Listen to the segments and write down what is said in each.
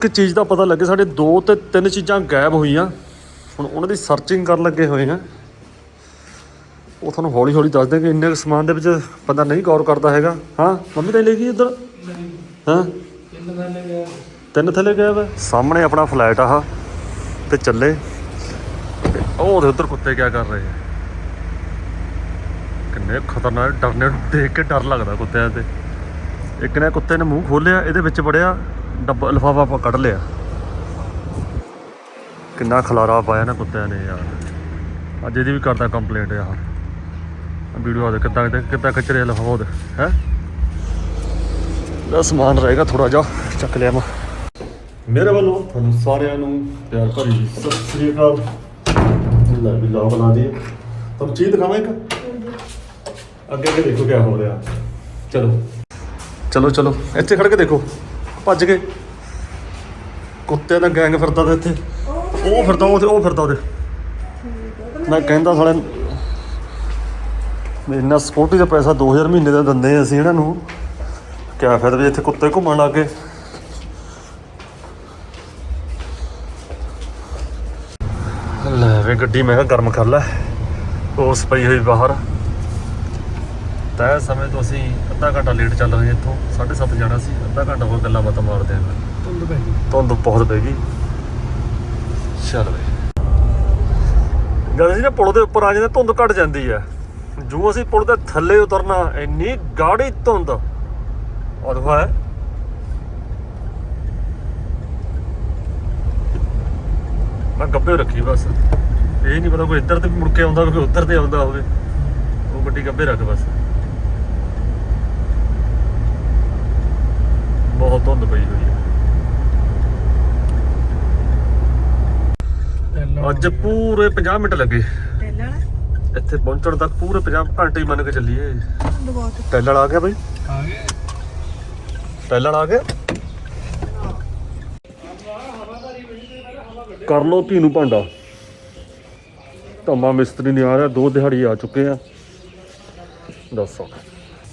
ਇੱਕ ਚੀਜ਼ ਦਾ ਪਤਾ ਲੱਗੇ ਸਾਡੇ ਦੋ ਤੇ ਤਿੰਨ ਚੀਜ਼ਾਂ ਗਾਇਬ ਹੋਈਆਂ। ਹੁਣ ਉਹਨਾਂ ਦੀ ਸਰਚਿੰਗ ਕਰਨ ਲੱਗੇ ਹੋਏ ਆ ਉਹ ਤੁਹਾਨੂੰ ਹੌਲੀ ਹੌਲੀ ਦੱਸ ਦੇਣਗੇ ਇੰਨੇ ਕੁ ਸਮਾਨ ਦੇ ਵਿੱਚ ਬੰਦਾ ਨਹੀਂ ਗੌਰ ਕਰਦਾ ਹੈਗਾ। ਹਾਂ ਮੰਮੀ ਤਾਂ ਲੈ ਗਈ ਇੱਧਰ ਹਾਂ? ਤਿੰਨ ਥੱਲੇ ਵਾ ਸਾਹਮਣੇ ਆਪਣਾ ਫਲੈਟ ਆਹ ਤੇ ਚੱਲੇ। ਤੇ ਉਹ ਉਹਦੇ ਉੱਧਰ ਕੁੱਤੇ ਕਿਆ ਕਰ ਰਹੇ ਆ? ਕਿੰਨੇ ਖਤਰਨਾਕ ਡਰਨੇ ਦੇਖ ਕੇ ਡਰ ਲੱਗਦਾ ਕੁੱਤਿਆਂ ਤੇ। ਇੱਕ ਨੇ ਕੁੱਤੇ ਨੇ ਮੂੰਹ ਖੋਲਿਆ ਇਹਦੇ ਵਿੱਚ ਵੜਿਆ। ਡੱਬਾ ਲਿਫਾਫਾ ਆਪਾਂ ਕੱਢ ਲਿਆ। ਕਿੰਨਾ ਖਲਾਰਾ ਪਾਇਆ ਨਾ ਕੁੱਤਿਆਂ ਨੇ ਯਾਰ। ਅੱਜ ਇਹਦੀ ਵੀ ਕਰਦਾ ਕੰਪਲੇਂਟ ਆਹ ਵੀਡੀਓ ਆ ਦੇ ਕਿੱਦਾਂ ਕਿੱਦਾਂ ਖਿੱਚ ਰਿਹਾ ਲਿਫਾਫਾ ਉਹਦੇ ਹੈ? ਦਾ ਸਮਾਨ ਰਹੇਗਾ ਥੋੜਾ ਜਿਹਾ ਚੱਕ ਲਿਆ ਮੈਂ। ਮੇਰੇ ਵੱਲੋਂ ਤੁਹਾਨੂੰ ਸਾਰਿਆਂ ਨੂੰ ਪਿਆਰ ਭਰੀ ਸਤਿ ਸ੍ਰੀ ਅਕਾਲ। ਲੈ ਵੀ ਲਾਓ ਬਣਾ ਦੀ ਤੁਹਾਨੂੰ ਚੀਜ਼ ਦਿਖਾਵਾਂ ਇੱਕ? ਅੱਗੇ ਅੱਗੇ ਦੇਖੋ ਕੀ ਹੋ ਰਿਹਾ। ਚਲੋ। ਚਲੋ ਚਲੋ ਇੱਥੇ ਖੜ ਕੇ ਦੇਖੋ। ਭੱਜ ਗਏ। ਕੁੱਤੇ ਦਾ ਗੈਂਗ ਫਿਰਦਾ ਤੇ ਇੱਥੇ। ਉਹ ਫਿਰਦਾ, ਉਹ ਉਹ ਫਿਰਦਾ ਉਹਦੇ। ਮੈਂ ਕਹਿੰਦਾ ਸਾਲੇ ਮੇਰੇ ਸਕਿਉਰਟੀ ਦਾ ਪੈਸਾ 2000 ਮਹੀਨੇ ਦਾ ਦਿੰਦੇ ਆ ਅਸੀਂ ਇਹਨਾਂ ਨੂੰ। ਕਿਆ ਫਾਇਦਾ ਵੀ ਇੱਥੇ ਕੁੱਤੇ ਘੁੰਮਣ ਲੱਗ ਗਏ। ਲੈ ਵੇ ਗੱਡੀ, ਮੈਂ ਕਿਹਾ ਗਰਮ ਕਰ ਲੈ। ਉਸ ਪਈ ਹੋਈ ਬਾਹਰ। ਤੈਅ ਸਮੇਂ ਤੋਂ ਅਸੀਂ ਅੱਧਾ ਘੰਟਾ ਲੇਟ ਚੱਲ ਰਹੇ ਇੱਥੋਂ। 7:30 ਜਾਣਾ ਸੀ। ਅੱਧਾ ਘੰਟਾ ਹੋਰ ਗੱਲਾਂ ਬਾਤਾਂ ਮਾਰਦੇ ਆਂ ਧੁੰਦ ਪੈ ਗਈ। ਧੁੰਦ ਬਹੁਤ ਪੈ ਗਈ। ਚੱਲ ਵੇ ਜਦ ਅਸੀਂ ਨਾ ਪੁਲ ਦੇ ਉੱਪਰ ਆ ਜਾਂਦੇ ਧੁੰਦ ਘਟ ਜਾਂਦੀ ਹੈ। ਜੋ ਅਸੀਂ ਪੁਲ ਦੇ ਥੱਲੇ ਉਤਰਨਾ ਇੰਨੀ ਗਾੜੀ ਧੁੰਦ। ਹੈ। ਮੈਂ ਗੱਬੇ ਰੱਖੀ ਬਸ। ਇਹ ਨਹੀਂ ਪਤਾ ਕੋਈ ਇੱਧਰ ਤੇ ਮੁੜ ਕੇ ਆਉਂਦਾ ਕੋਈ ਉੱਧਰ ਤੇ ਆਉਂਦਾ ਹੋਵੇ। ਉਹ ਗੱਡੀ ਗੱਬੇ ਰੱਖ ਬਸ। ਬਹੁਤ ਧੁੰਦ ਪਈ ਹੋਈ ਹੈ ਅੱਜ ਪੂਰੇ 50 ਮਿੰਟ ਲੱਗੇ। ਪਹਿਲਾਂ ਇੱਥੇ ਪਹੁੰਚਣ ਤੱਕ ਪੂਰੇ 50 ਘੰਟੇ ਹੀ ਮੰਨ ਕੇ ਚੱਲੀਏ। ਟੈਲਣ ਆ ਗਿਆ ਬਈ। ਆ ਗਏ। ਟੈਲਣ ਆ ਗਿਆ। ਕਰ ਲੋ ਧੀ ਨੂੰ ਭਾਂਡਾ। ਧੰਮਾ ਮਿਸਤਰੀ ਨਹੀਂ ਆ ਰਿਹਾ ਦੋ ਦਿਹਾੜੀ ਆ ਚੁੱਕੇ ਆ। ਦੱਸੋ।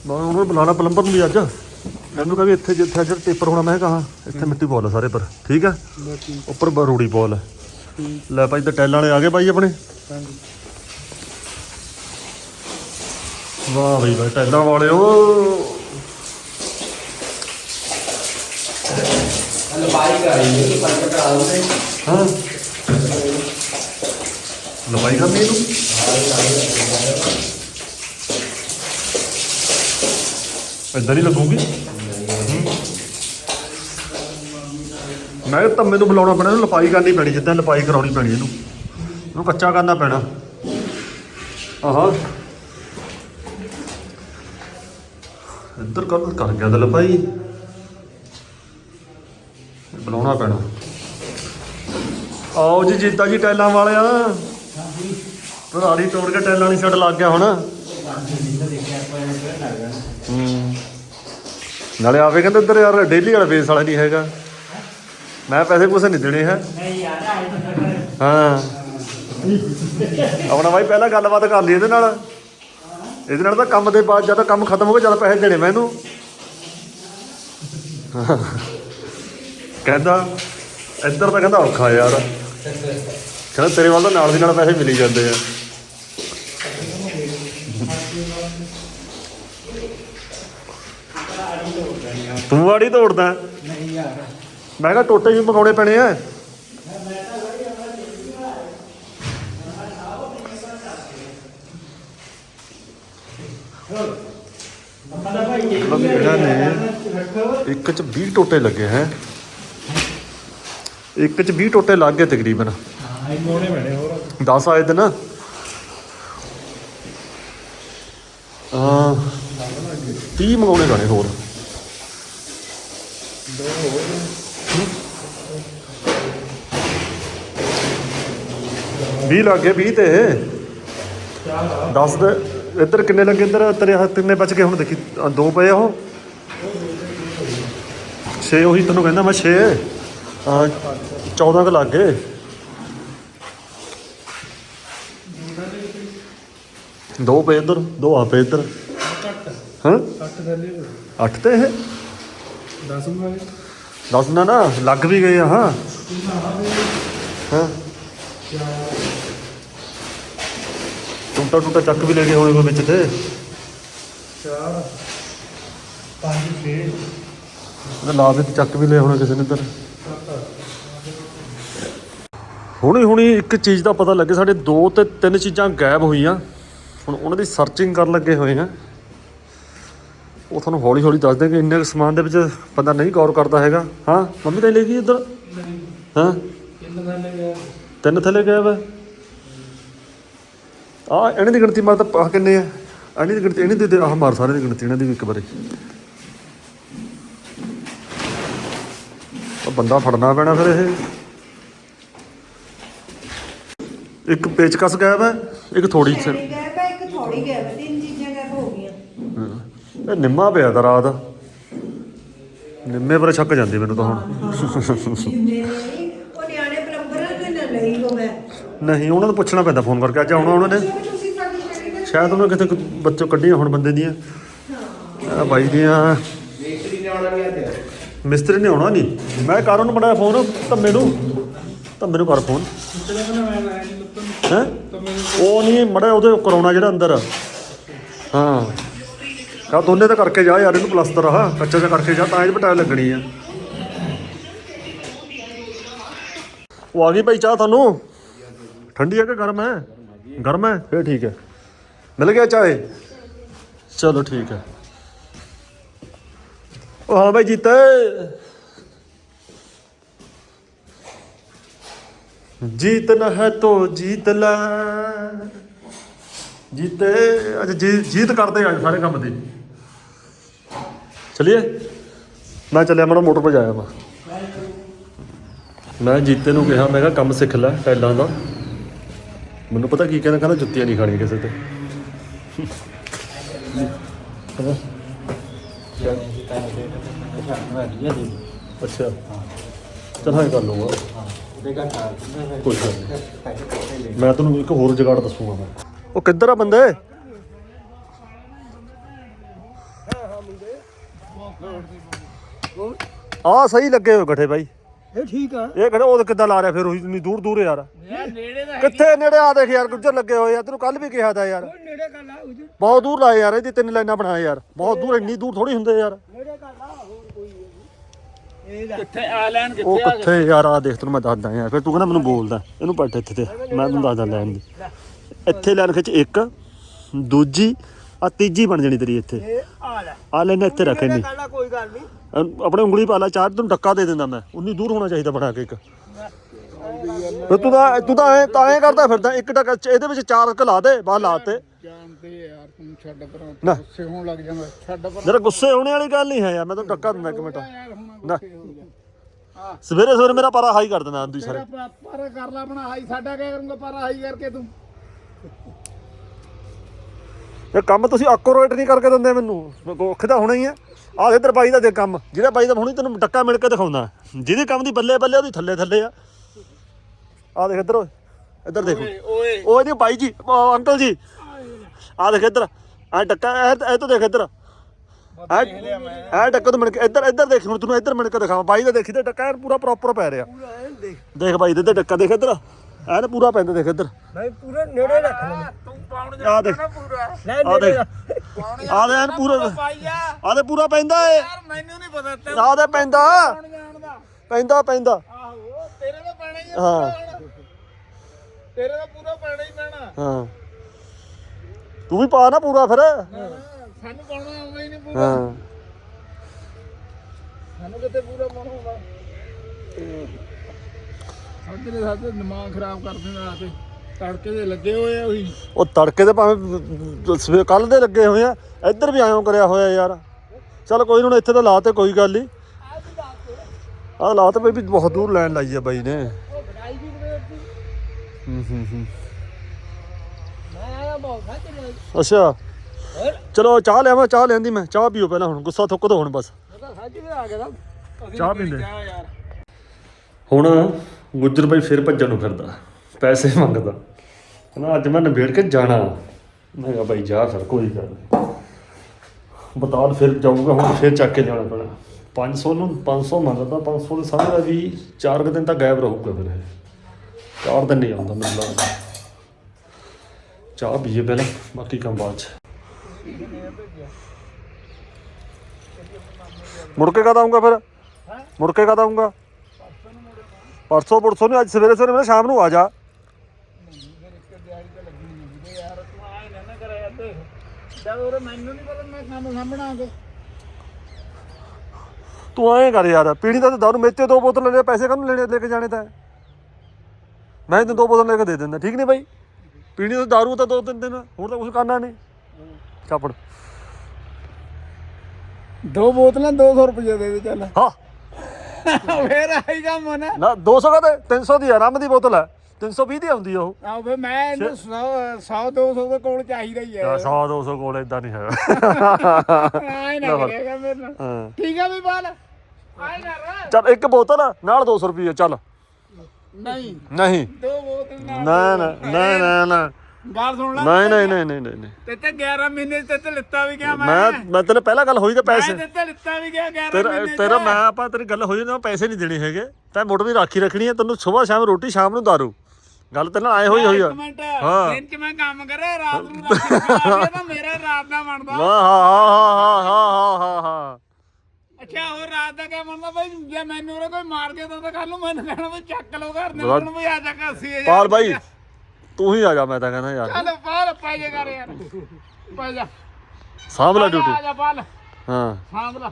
ਮੈਂ ਉਹਨੂੰ ਬੁਲਾਣਾ ਪਲੰਬਰ ਨੂੰ ਵੀ ਅੱਜ। ਮੈਨੂੰ ਕਹਾਂ ਵੀ ਇੱਥੇ ਜਿੱਥੇ ਅੱਜ ਪੇਪਰ ਹੋਣਾ, ਮੈਂ ਕਹਾ ਇੱਥੇ ਮਿੱਟੀ ਪਾ ਲਓ ਸਾਰੇ ਪਰ। ਠੀਕ ਹੈ ਬਾਕੀ ਉੱਪਰ ਬ- ਰੂੜੀ ਪਾ ਲੈ। ਲੈ ਭਾਈ ਤੇ ਟੈਲਾਂ ਵਾਲੇ ਆ ਗਏ ਭਾਈ ਆਪਣੇ? ਹਾਂਜੀ ਵਾਹ ਬਈ ਭਾਈ ਟੈਲਾਂ ਵਾਲਿਓ। ਲੰਬਾਈ ਕਰਾਈ ਹੈ। ਪਰ ਕਟਾ ਉਹਨੇ ਹਾਂ ਲਵਾਈ ਕਰਨੀ ਇਹਨੂੰ? ਇਦਾਂ ਨਹੀਂ ਲੱਗੂਗੀ? ਮੈਂ ਕਿਹਾ ਤਾਂ ਮੈਨੂੰ ਬੁਲਾਉਣਾ ਪੈਣਾ ਇਹਨੂੰ ਲਪਾਈ ਕਰਨੀ ਪੈਣੀ ਜਿੱਦਾਂ ਲਪਾਈ ਕਰਾਉਣੀ ਪੈਣੀ ਇਹਨੂੰ। ਇਹਨੂੰ ਕੱਚਾ ਕਰਨਾ ਪੈਣਾ। ਆਹਾ। ਇੱਧਰ ਕਰ ਕਰ ਗਿਆ ਤਾਂ ਲਪਾਈ। ਬੁਲਾਉਣਾ ਪੈਣਾ। ਆਓ ਜੀ ਜੀਤਾ ਜੀ ਟੈਲਾਂ ਵਾਲਿਆ। ਭਰਾੜੀ ਤੋੜ ਕੇ ਟੈਲਾਂ ਵਾਲੀ ਛੱਡ ਲੱਗ ਗਿਆ ਹੁਣ। ਹੂੰ। ਨਾਲੇ ਆਵੇ ਕਹਿੰਦੇ ਇੱਧਰ ਯਾਰ ਡੇਲੀ ਵਾਲਾ ਬੇਸ ਵਾਲਾ ਨਹੀਂ ਹੈਗਾ। ਮੈਂ ਪੈਸੇ ਪੂਸੇ ਨਹੀਂ ਦੇਣੇ ਹੈ। ਹਾਂ। ਆਪਣਾ ਭਾਈ ਪਹਿਲਾਂ ਗੱਲਬਾਤ ਕਰ ਲਈ ਇਹਦੇ ਨਾਲ। ਇਹਦੇ ਨਾਲ ਤਾਂ ਕੰਮ ਦੇ ਬਾਅਦ ਜਦੋਂ ਕੰਮ ਖਤਮ ਹੋ ਗਿਆ ਜਦ ਪੈਸੇ ਦੇਣੇ ਮੈਨੂੰ ਕਹਿੰਦਾ, ਇੱਧਰ ਤਾਂ ਕਹਿੰਦਾ ਔਖਾ ਯਾਰ। ਕਹਿੰਦਾ ਤੇਰੇ ਵੱਲ ਤਾਂ ਨਾਲ ਦੀ ਨਾਲ ਪੈਸੇ ਮਿਲੀ ਜਾਂਦੇ ਆ। ਤੂੰ ਆੜੀ ਤੋੜਦਾ ਨਹੀਂ ਯਾਰ। ਮੈਂ ਕਿਹਾ ਟੋਟੇ ਵੀ ਮੰਗਾਉਣੇ ਪੈਣੇ ਆ। ਮਤਲਬ ਨੇ ਇੱਕ ਚ 20 ਟੋਟੇ ਲੱਗੇ ਹੈ। ਇੱਕ ਚ 20 ਟੋਟੇ ਲੱਗ ਗਏ ਤਕਰੀਬਨ। ਹਾਂ ਇਹ ਮੋੜੇ ਬਣੇ ਹੋਰ 10 ਆਏ ਤੇ ਨਾ ਹਾਂ 30 ਮੰਗਾਉਣੇ ਪੈਣੇ ਹੋਰ। ਵੀਹ ਲੱਗ ਗਏ 20 ਤੇ 10 ਦੇ। ਇੱਧਰ ਕਿੰਨੇ ਲੱਗੇ ਇੱਧਰ? ਤੇਰੇ ਹੱਥ ਕਿੰਨੇ ਬਚ ਗਏ? ਹੁਣ ਦੇਖੀ ਆਹ ਦੋ ਪਏ ਆ ਉਹ। 6 ਉਹੀ ਤੈਨੂੰ ਕਹਿੰਦਾ ਮੈਂ 6 ਆ 14 ਕ ਲੱਗ ਗਏ। ਦੋ ਪਏ ਇੱਧਰ ਦੋ ਆ ਪਏ ਇੱਧਰ। ਹਾਂ? ਘੱਟ ਥੱਲੇ। 8 ਤੇ ਇਹ? 10 ਮੰਗਾ ਦੱਸ ਨਾ ਨਾ ਲੱਗ ਵੀ ਗਏ ਆ ਹਾਂ। ਹਾਂ। ਟੁੱਟਾ ਟੁੱਟਾ ਚੱਕ ਵੀ ਲੈ ਗਏ ਹੋਣੇ ਕੋਈ ਵਿੱਚ ਤੇ। ਚਾਰ ਪੰਜ ਛੇ। ਉਹਨੇ ਲਾ ਦੇ ਚੱਕ ਵੀ ਲਏ ਹੋਣੇ ਕਿਸੇ ਨੇ ਇੱਧਰ। ਹੁਣੀ ਹੁਣੀ ਇੱਕ ਚੀਜ਼ ਦਾ ਪਤਾ ਲੱਗੇ ਸਾਡੇ ਦੋ ਤੇ ਤਿੰਨ ਚੀਜ਼ਾਂ ਗਾਇਬ ਹੋਈਆਂ। ਹੁਣ ਉਹਨਾਂ ਦੀ ਸਰਚਿੰਗ ਕਰਨ ਲੱਗੇ ਹੋਏ ਆ। ਉਹ ਤੁਹਾਨੂੰ ਹੌਲੀ ਹੌਲੀ ਦੱਸ ਦੇਣਗੇ, ਇੰਨੇ ਸਮਾਨ ਦੇ ਵਿੱਚ ਬੰਦਾ ਨਹੀਂ ਗੌਰ ਕਰਦਾ ਹੈਗਾ। ਹਾਂ, ਮੰਮੀ ਤਾਂ ਲੈ ਗਈ ਇੱਧਰ। ਹਾਂ। ਕਿੰਨੇ ਥੱਲੇ ਗਿਆ ਤਿੰਨ ਥੱਲੇ ਗਾਇਬ ਹੈ ਆ ਇਹਨਾਂ ਦੀ ਗਿਣਤੀ ਮਾਰ ਤਾਂ ਆਹ ਕਿੰਨੇ ਆ? ਇਹਨਾਂ ਦੀ ਗਿਣਤੀ ਇਹਨਾਂ ਦੀ ਤੇ ਆਹ ਮਾਰ ਸਾਰੇ ਦੀ ਗਿਣਤੀ, ਇਹਨਾਂ ਦੀ ਵੀ ਇੱਕ ਵਾਰੀ। ਉਹ ਬੰਦਾ ਫੜਨਾ ਪੈਣਾ ਫਿਰ ਇਹ। ਇੱਕ ਪੇਚਕਸ ਗਾਇਬ ਹੈ, ਇੱਕ ਥੋੜੀ ਜਿਹੀ ਹੈ, ਇੱਕ ਥੋੜੀ ਗੈਪ ਹੈ ਤਿੰਨ ਚੀਜ਼ਾਂ ਗੈਪ ਹੋ ਗਈਆਂ ਇਹ ਨਿੰਮਾ ਪਿਆ ਦਾ ਰਾਤ। ਨਿੰਮੇ ਪਰ ਛੱਕ ਜਾਂਦੀ ਮੈਨੂੰ ਤਾਂ ਹੁਣ। ਨਹੀਂ ਉਹ ਨਿਆਣੇ ਪਲੰਬਰ ਨੇ ਨਾ ਲਈ ਉਹ ਮੈਂ। ਨਹੀਂ ਉਹਨਾਂ ਨੂੰ ਪੁੱਛਣਾ ਪੈਂਦਾ ਫੋਨ ਕਰਕੇ। ਅੱਜ ਆਉਣਾ ਉਹਨਾਂ ਨੇ। ਤੁਸੀਂ ਸਾਡੀ ਸ਼ਾਇਦ ਉਹਨਾਂ ਕਿਤੇ ਕੋਈ ਬੱਚੋਂ ਕੱਢੀਆਂ ਹੁਣ ਬੰਦੇ ਦੀਆਂ। ਆ ਬਾਈ ਦੀਆਂ। ਮੇਸਤਰੀ ਨੇ ਆਉਣਾ ਨਹੀਂ ਅੱਜ। ਮਿਸਤਰੀ ਨੇ ਆਉਣਾ ਨਹੀਂ ਮੈਂ ਕਰ ਉਹਨੂੰ ਬਣਾਇਆ ਫੋਨ ਧੰਮੇ ਨੂੰ। ਧੰਮੇ ਨੂੰ ਕਰ ਫੋਨ। ਹੈ? ਤਾਂ ਉਹ ਨਹੀਂ ਮੜਾ ਉਹਦੇ ਕਰਾਉਣਾ ਜਿਹੜਾ ਅੰਦਰ। ਹਾਂ। ਕਾ ਦੋਨੇ ਤਾਂ ਕਰਕੇ ਜਾ ਯਾਰ ਇਹਨੂੰ ਪਲਸਤਰ ਆ ਕੱਚਾ ਜਿਹਾ ਕਰਕੇ ਜਾ ਤਾਂ ਇਹ ਬਟਾਇਲ ਲੱਗਣੀ ਆ ਉਹ ਆ ਗਈ ਭਾਈ ਚਾਹ ਤੁਹਾਨੂੰ ਠੰਡੀ ਹੈ ਕਿ ਗਰਮ ਹੈ ਗਰਮ ਹੈ ਫੇਰ ਠੀਕ ਹੈ ਮਿਲ ਗਿਆ ਚਾਹ ਚਲੋ ਠੀਕ ਹੈ ਉਹ ਹਾਂ ਭਾਈ ਜੀਤੇ जीतना है तो जीत ਲੈ ਜੀਤੇ ਅੱਜ ਜੀ- ਜੀਤ ਕਰਦੇ ਆ ਅੱਜ ਸਾਰੇ ਕੰਮ ਦੀ ਚਲਿਏ? ਮੈਂ ਚੱਲਿਆ ਮੈਂ ਮੋਟਰ 'ਤੇ ਜਾਇਆ ਮੈਂ ਮੈਂ ਜੀਤੇ ਨੂੰ ਕਿਹਾ, ਮੈਂ ਕਿਹਾ ਕੰਮ ਸਿੱਖ ਲੈ ਟੈਲਾਂ ਦਾ। ਮੈਨੂੰ ਪਤਾ ਕੀ ਕਹਿੰਦਾ ਕਹਿੰਦਾ ਜੁੱਤੀਆਂ ਨਹੀਂ ਖਾਣੀਆਂ ਕਿਸੇ ਤੇ। ਅੱਛਾ। ਚਲ ਹਾਂ ਕਰ ਲੂੰਗਾ ਕੋਈ ਗੱਲ ਨਹੀਂ। ਮੈਂ ਤੁਹਾਨੂੰ ਇੱਕ ਹੋਰ ਜਗਾੜ ਦੱਸੂਗਾ ਮੈਂ। ਉਹ ਕਿੱਧਰ ਆ ਬੰਦੇ? ਆ ਸਹੀ ਲੱਗੇ ਹੋਏ ਗੱਠੇ ਬਾਈ। ਇਹ ਠੀਕ ਆ। ਇਹ ਕਿਹੜਾ ਉਹ ਕਿੱਦਾਂ ਲਾ ਰਿਹਾ ਫਿਰ ਉਹੀ ਇੰਨੀ ਦੂਰ ਦੂਰ ਯਾਰ। ਯਾਰ ਨੇੜੇ ਦਾ ਕਿੱਥੇ ਨੇੜੇ ਆ ਦੇਖ ਯਾਰ ਗੁੱਜਰ ਲੱਗੇ ਹੋਏ ਆ ਤੈਨੂੰ ਕੱਲ ਵੀ ਕਿਹਾ ਤਾ ਯਾਰ। ਨੇੜੇ ਕਰ ਲਾ ਉਧਰ ਬਹੁਤ ਦੂਰ ਲਾਏ ਯਾਰ ਇਹਦੀ ਤਿੰਨ ਲਾਈਨਾਂ ਬਣਾਏ ਯਾਰ ਬਹੁਤ ਦੂਰ ਇੰਨੀ ਦੂਰ ਥੋੜੀ ਹੁੰਦੇ ਯਾਰ। ਨੇੜੇ ਕਰ ਲਾ ਹੋਰ ਕੋਈ ਇਹ ਕਿੱਥੇ ਆ ਲੈਣ ਉਹ ਕਿੱਥੇ ਯਾਰ ਆ ਦੇਖ ਤੈਨੂੰ ਮੈਂ ਦੱਸਦਾ ਯਾਰ ਫਿਰ ਤੂੰ ਕਹਿੰਦਾ ਮੈਨੂੰ ਬੋਲਦਾ ਇਹਨੂੰ ਪੱਟ ਇੱਥੇ ਤੇ ਮੈਂ ਤੈਨੂੰ ਦੱਸਦਾ ਲੈਣ ਦੀ। ਇੱਥੇ ਲੈਣ ਖਿੱਚ ਇੱਕ ਦੂਜੀ ਆ ਤੀਜੀ ਬਣ ਜਾਣੀ ਤੇਰੀ ਇੱਥੇ। ਇਹ ਆ ਲੈ। ਆ ਲੈਣ ਇੱਥੇ ਰੱਖੇ ਨਹੀਂ ਕਰ ਲਾ ਕੋਈ ਗੱਲ ਨਹੀਂ ਆਪਣੇ ਉਂਗਲੀ ਪਾ ਲਾ ਚਾਰ ਤੈਨੂੰ ਡੱਕਾ ਦੇ ਦਿੰਦਾ ਮੈਂ। ਉਨੀ ਦੂਰ ਹੋਣਾ ਚਾਹੀਦਾ ਬਣਾ ਕੇ ਇੱਕ। ਫਿਰ ਤੂੰ ਤਾਂ ਤੂੰ ਤਾਂ ਐ ਤਾਂ ਐ ਕਰਦਾ ਫਿਰਦਾ ਇੱਕ ਡੱਕਾ ਚ- ਇਹਦੇ ਵਿੱਚ ਚਾਰ ਕ ਲਾ ਦੇ ਬਾਹਰ ਲਾ ਤੇ। ਜਾਣਦੇ ਯਾਰ ਤੂੰ ਛੱਡ ਪਰਾਂ ਗੁੱਸੇ ਹੋਣ ਲੱਗ ਜਾਂਦਾ ਛੱਡ ਪਰਾਂ। ਜਰਾ ਗੁੱਸੇ ਹੋਣੇ ਵਾਲੀ ਗੱਲ ਨਹੀਂ ਹੈ ਯਾਰ ਮੈਂ ਤੈਨੂੰ ਡੱਕਾ ਦਿੰਦਾ ਇੱਕ ਮਿੰਟ। ਨਾ। ਸਵੇਰੇ ਸਵੇਰੇ ਮੇਰਾ ਪਾਰਾ ਹਾਈ ਕਰ ਦਿੰਦਾ ਆਂਦੀ ਸਾਰੇ। ਪਰ ਕਰ ਲਾ ਬਣਾ ਹਾਈ ਸਾਡਾ ਕਿਆ ਕਰੂੰਗਾ ਪਰ ਹਾਈ ਕਰਕੇ ਤੂੰ? ਇਹ ਕੰਮ ਤੁਸੀਂ ਆਕੋਰੇਟ ਨਹੀਂ ਕਰਕੇ ਦਿੰਦੇ ਮੈਨੂੰ। ਔਖ ਤਾਂ ਹੋਣਾ ਹੀ ਆ। ਆਹ ਇਧਰ ਬਾਈ ਦਾ ਦੇ ਕੰਮ। ਜਿਹੜਾ ਬਾਈ ਦਾ ਹੁਣੀ ਤੈਨੂੰ ਡੱਕਾ ਮਿਲ ਕੇ ਦਿਖਾਉਂਦਾ। ਜਿਹਦੇ ਕੰਮ ਦੀ ਬੱਲੇ ਬੱਲੇ ਉਹਦੀ ਥੱਲੇ ਥੱਲੇ ਆ। ਆਹ ਦੇਖ ਇੱਧਰ ਓਏ। ਇੱਧਰ ਦੇਖੋ। ਓਏ ਉਹ ਇਹਦੇ ਬਾਈ ਜੀ ਅੰਕਲ ਜੀ। ਆਹ ਦੇਖ ਇੱਧਰ। ਆ ਡੱਕਾ ਇਹ ਤੋਂ ਦੇਖ ਇੱਧਰ। ਆ ਇਹ ਡੱਕਾ ਤੋਂ ਮਿਲ ਕੇ ਇੱਧਰ ਇੱਧਰ ਦੇਖ ਹੁਣ ਤੈਨੂੰ ਇੱਧਰ ਮਿਲ ਕੇ ਦਿਖਾਵਾਂ। ਬਾਈ ਦਾ ਦੇਖੀ ਤੇ ਡੱਕਾ ਪੂਰਾ ਪ੍ਰੋਪਰ ਪੈ ਰਿਹਾ। ਦੇਖ। ਬਾਈ ਦੇ ਤੇ ਡੱਕਾ ਦੇਖ ਇੱਧਰ। ਐਨ ਪੂਰਾ ਪੈਂਦਾ ਦੇਖ ਇੱਧਰ। ਨਹੀਂ ਪੂਰੇ ਨੇੜੇ ਰੱਖ ਲੈ। ਤੂੰ ਪਾਉਣ ਆਹ ਦੇਖ। ਪੂਰਾ। ਲੈ ਆਹ ਦੇਖ। ਆਹ ਦੇ ਐਨ ਪੂਰਾ। ਪਾਈਆ ਆਹ ਦੇ ਪੂਰਾ ਪੈਂਦਾ ਏ। ਯਾਰ ਮੈਨੂੰ ਨਹੀਂ ਪਤਾ ਤੇ ਆਹ ਦੇ ਪੈਂਦਾ। ਪੈਂਦਾ ਪੈਂਦਾ। ਆਹੋ ਤੇਰੇ ਦਾ ਪੈਣਾ ਹੀ ਆ ਹਾਂ। ਪੂਰਾ ਹੁਣ। ਤੇਰੇ ਦਾ ਪੂਰਾ ਪੈਣਾ ਹੀ ਪੈਣਾ। ਹਾਂ। ਤੂੰ ਵੀ ਪਾ ਨਾ ਪੂਰਾ ਫਿਰ। ਸਾਨੂੰ ਪਾਉਣਾ ਆਉਂਦਾ ਹੀ ਨਹੀਂ ਪੂਰਾ। ਹਾਂ। ਸਾਨੂੰ ਕਿਤੇ ਪੂਰਾ ਪਾਉਣਾ ਆਉਂਦਾ। ਸਾਡੇ ਦੇ ਸਾਡੇ ਦਿਮਾਗ ਖਰਾਬ ਕਰ ਦਿੰਦਾ ਤੇ ਤੜਕੇ ਦੇ ਲੱਗੇ ਹੋਏ ਆ ਉਹੀ। ਉਹ ਤੜਕੇ ਦੇ ਭਾਵੇਂ ਸਵੇਰ ਕੱਲ ਦੇ ਲੱਗੇ ਹੋਏ ਆ ਇੱਧਰ ਵੀ ਆਇਓ ਕਰਿਆ ਹੋਇਆ ਯਾਰ। ਚੱਲ ਕੋਈ ਨੀ, ਇੱਥੇ ਤਾਂ ਲਾ ਤੇ ਕੋਈ ਗੱਲ ਨਹੀਂ ਆਹ ਲਾ ਤੇ ਵੀ ਬਹੁਤ ਦੂਰ ਲੈਣ ਲਾਈ ਆ ਬਾਈ ਨੇ। ਹੂੰ ਹੂੰ ਹੂੰ। ਅੱਛਾ। ਚਲੋ ਚਾਹ ਲਿਆਵਾਂ ਚਾਹ ਲਿਆਂਦੀ ਮੈਂ। ਚਾਹ ਪੀਓ ਪਹਿਲਾਂ ਹੁਣ ਗੁੱਸਾ ਥੁੱਕ ਦੋ ਹੁਣ ਬਸ। ਤਾਂ ਆ ਤਾਂ। ਚਾਹ ਪੀਂਦੇ। ਯਾਰ। ਹੁਣ ਗੁੱਜਰ ਬਾਈ ਫਿਰ ਭੱਜਣ ਨੂੰ ਫਿਰਦਾ, ਪੈਸੇ ਮੰਗਦਾ। ਕਹਿੰਦਾ, ਅੱਜ ਮੈਂ ਨਿਬੇੜ ਕੇ ਜਾਣਾ ਮੈਂ ਕਿਹਾ ਬਾਈ ਜਾ ਫਿਰ, ਕੋਈ ਗੱਲ ਨਹੀਂ ਬਤਾਲ ਫਿਰ ਜਾਊਗਾ, ਹੁਣ ਫਿਰ ਚੱਕ ਕੇ ਜਾਣਾ ਪੈਣਾ। 500 ਨੂੰ 500 ਮੰਗਦਾ 500 ਦੇ ਸਮਝਦਾ ਵੀ 4 ਕੁ ਦਿਨ ਤਾਂ ਗਾਇਬ ਰਹੂਗਾ ਫਿਰ ਚਾਰ ਦਿਨ ਨਹੀਂ ਆਉਂਦਾ ਮੈਨੂੰ ਲੱਗਦਾ। ਚਾਹ ਪੀਏ ਪਹਿਲਾਂ, ਬਾਕੀ ਕੰਮ ਬਾਅਦ ਚ। ਮੁੜ ਕੇ ਕਦ ਆਉਂਗਾ ਫਿਰ? ਮੁੜ ਕੇ ਕਦ ਆਉਂਗਾ ਪਰਸੋਂ ਪਰਸੋਂ ਨਹੀਂ ਅੱਜ ਸਵੇਰੇ ਸਵੇਰੇ ਮੈਂ ਸ਼ਾਮ ਨੂੰ ਆ ਜਾ। ਤੂੰ ਆਏ ਕਰ ਯਾਰ ਪੀਣੀ ਤਾਂ ਦਾਰੂ ਮੇਤੇ ਦੋ ਬੋਤਲ ਲੈ ਪੈਸੇ ਕਾਹਨੂੰ ਲੈਣੇ ਲੈ ਕੇ ਜਾਣੇ ਤਾਂ? ਮੈਂ ਤੈਨੂੰ ਦੋ ਬੋਤਲ ਲੈ ਕੇ ਦੇ ਦਿੰਦਾ ਠੀਕ ਨਹੀਂ ਬਾਈ? ਪੀਣੀ ਤਾਂ ਦਾਰੂ ਤਾਂ ਦੋ ਤਿੰਨ ਦਿਨ ਹੋਰ ਤਾਂ ਕੁਝ ਕਰਨਾ ਨਹੀਂ। ਚਾਪੜ ਦੋ ਬੋਤਲਾਂ 200 ਰੁਪਏ ਦੇ ਦੇ ਚੱਲ। ਹਾਂ। ਫੇਰ ਆਈ ਕੰਮ ਨਾ। ਨਾ 200 ਕਾ ਤੇ 300 ਦੀ ਆਰਾਮ ਦੀ ਬੋਤਲ ਹੈ 320 ਦੀ ਆਉਂਦੀ ਆ ਉਹ। ਆਹ ਫੇ ਮੈਂ ਇਹਨੂੰ 100 100 200 ਦੇ ਕੋਲ ਚਾਹੀਦਾ ਹੀ ਹੈ 100 200 ਕੋਲ ਇਦਾਂ ਨਹੀਂ ਹੈਗਾ। ਆਏ ਨਾ ਕਰਿਆਗਾ ਮੇਰੇ ਨਾਲ। ਹਾਂ। ਠੀਕ ਆ ਵੀ ਬਾਲ? ਆਏ ਕਰ ਚੱਲ ਇੱਕ ਬੋਤਲ ਨਾਲ 200 ਰੁਪਏ ਚੱਲ। ਨਹੀਂ। ਨਹੀਂ। ਦੋ ਬੋਤਲ ਨਾਲ ਨਾ ਨਾ ਨਾ ਨਾ ਨਾ। ਗੱਲ ਸੁਣ ਲੈ। ਨਹੀਂ ਨਹੀਂ ਨਹੀਂ ਨਹੀਂ ਨਹੀਂ ਤੇ ਤੇ 11 ਮਹੀਨੇ ਤੇ ਤੇ ਲਿੱਤਾ ਵੀ ਗਿਆ ਮੈਂ। ਮੈਂ ਮੈਂ ਤੈਨੂੰ ਪਹਿਲਾਂ ਗੱਲ ਹੋਈ ਤੇ ਪੈਸੇ। ਤੇ ਤੇ ਲਿੱਤਾ ਵੀ ਗਿਆ 11 ਤੇਰਾ ਮਹੀਨੇ ਤੇਰਾ ਮੈਂ ਆਪਾਂ ਤੇਰੀ ਗੱਲ ਹੋਈ ਨਾ ਪੈਸੇ ਨਹੀਂ ਦੇਣੇ ਹੈਗੇ। ਤੈਂ ਮੁੱਢ ਵੀ ਰਾਖੀ ਰੱਖਣੀ ਹੈ ਤੈਨੂੰ ਸਵੇਰ ਸ਼ਾਮ ਰੋਟੀ ਸ਼ਾਮ ਨੂੰ ਦਾਰੂ। ਗੱਲ ਤੇ ਨਾਲ ਆਏ ਹੋਈ ਹੋਈ ਆ। ਹਾਂ। ਦਿਨ ਚ ਮੈਂ ਕੰਮ ਕਰੇ ਰਾਤ ਨੂੰ ਰਾਤ ਤਾਂ ਮੇਰਾ ਰਾਤ ਦਾ ਬਣਦਾ। ਹਾਂ ਹਾਂ ਹਾਂ ਹਾਂ ਹਾਂ ਅੱਛਾ ਹੋਰ ਰਾਤ ਦਾ ਕਿਆ ਬਣਦਾ? ਬਾਈ ਜੇ ਮੈਨੂੰ ਕੋਈ ਮਾਰ ਕੇ ਤਾਂ ਕੱਲ ਨੂੰ ਮੈਨੂੰ ਕਹਿਣਾ ਵੀ ਚੱਕ ਲਓ ਘਰ ਨੇ। ਬਸ। ਮੈਨੂੰ ਵੀ ਆ ਜਾ ਕੇ 80000 ਪਾਲ ਬਾਈ। ਤੂੰ ਹੀ ਆ ਜਾ ਮੈਂ ਤਾਂ ਕਹਿੰਦਾ ਯਾਰ। ਚੱਲ ਪਾਲ ਪੈ ਜਾ ਕਰ ਯਾਰ। ਪੈ ਜਾ। ਸਾਂਭ ਲੈ ਆ ਡਿਊਟੀ। ਜਾ ਪਾਲ ਹਾਂ। ਸਾਂਭ ਲਾ।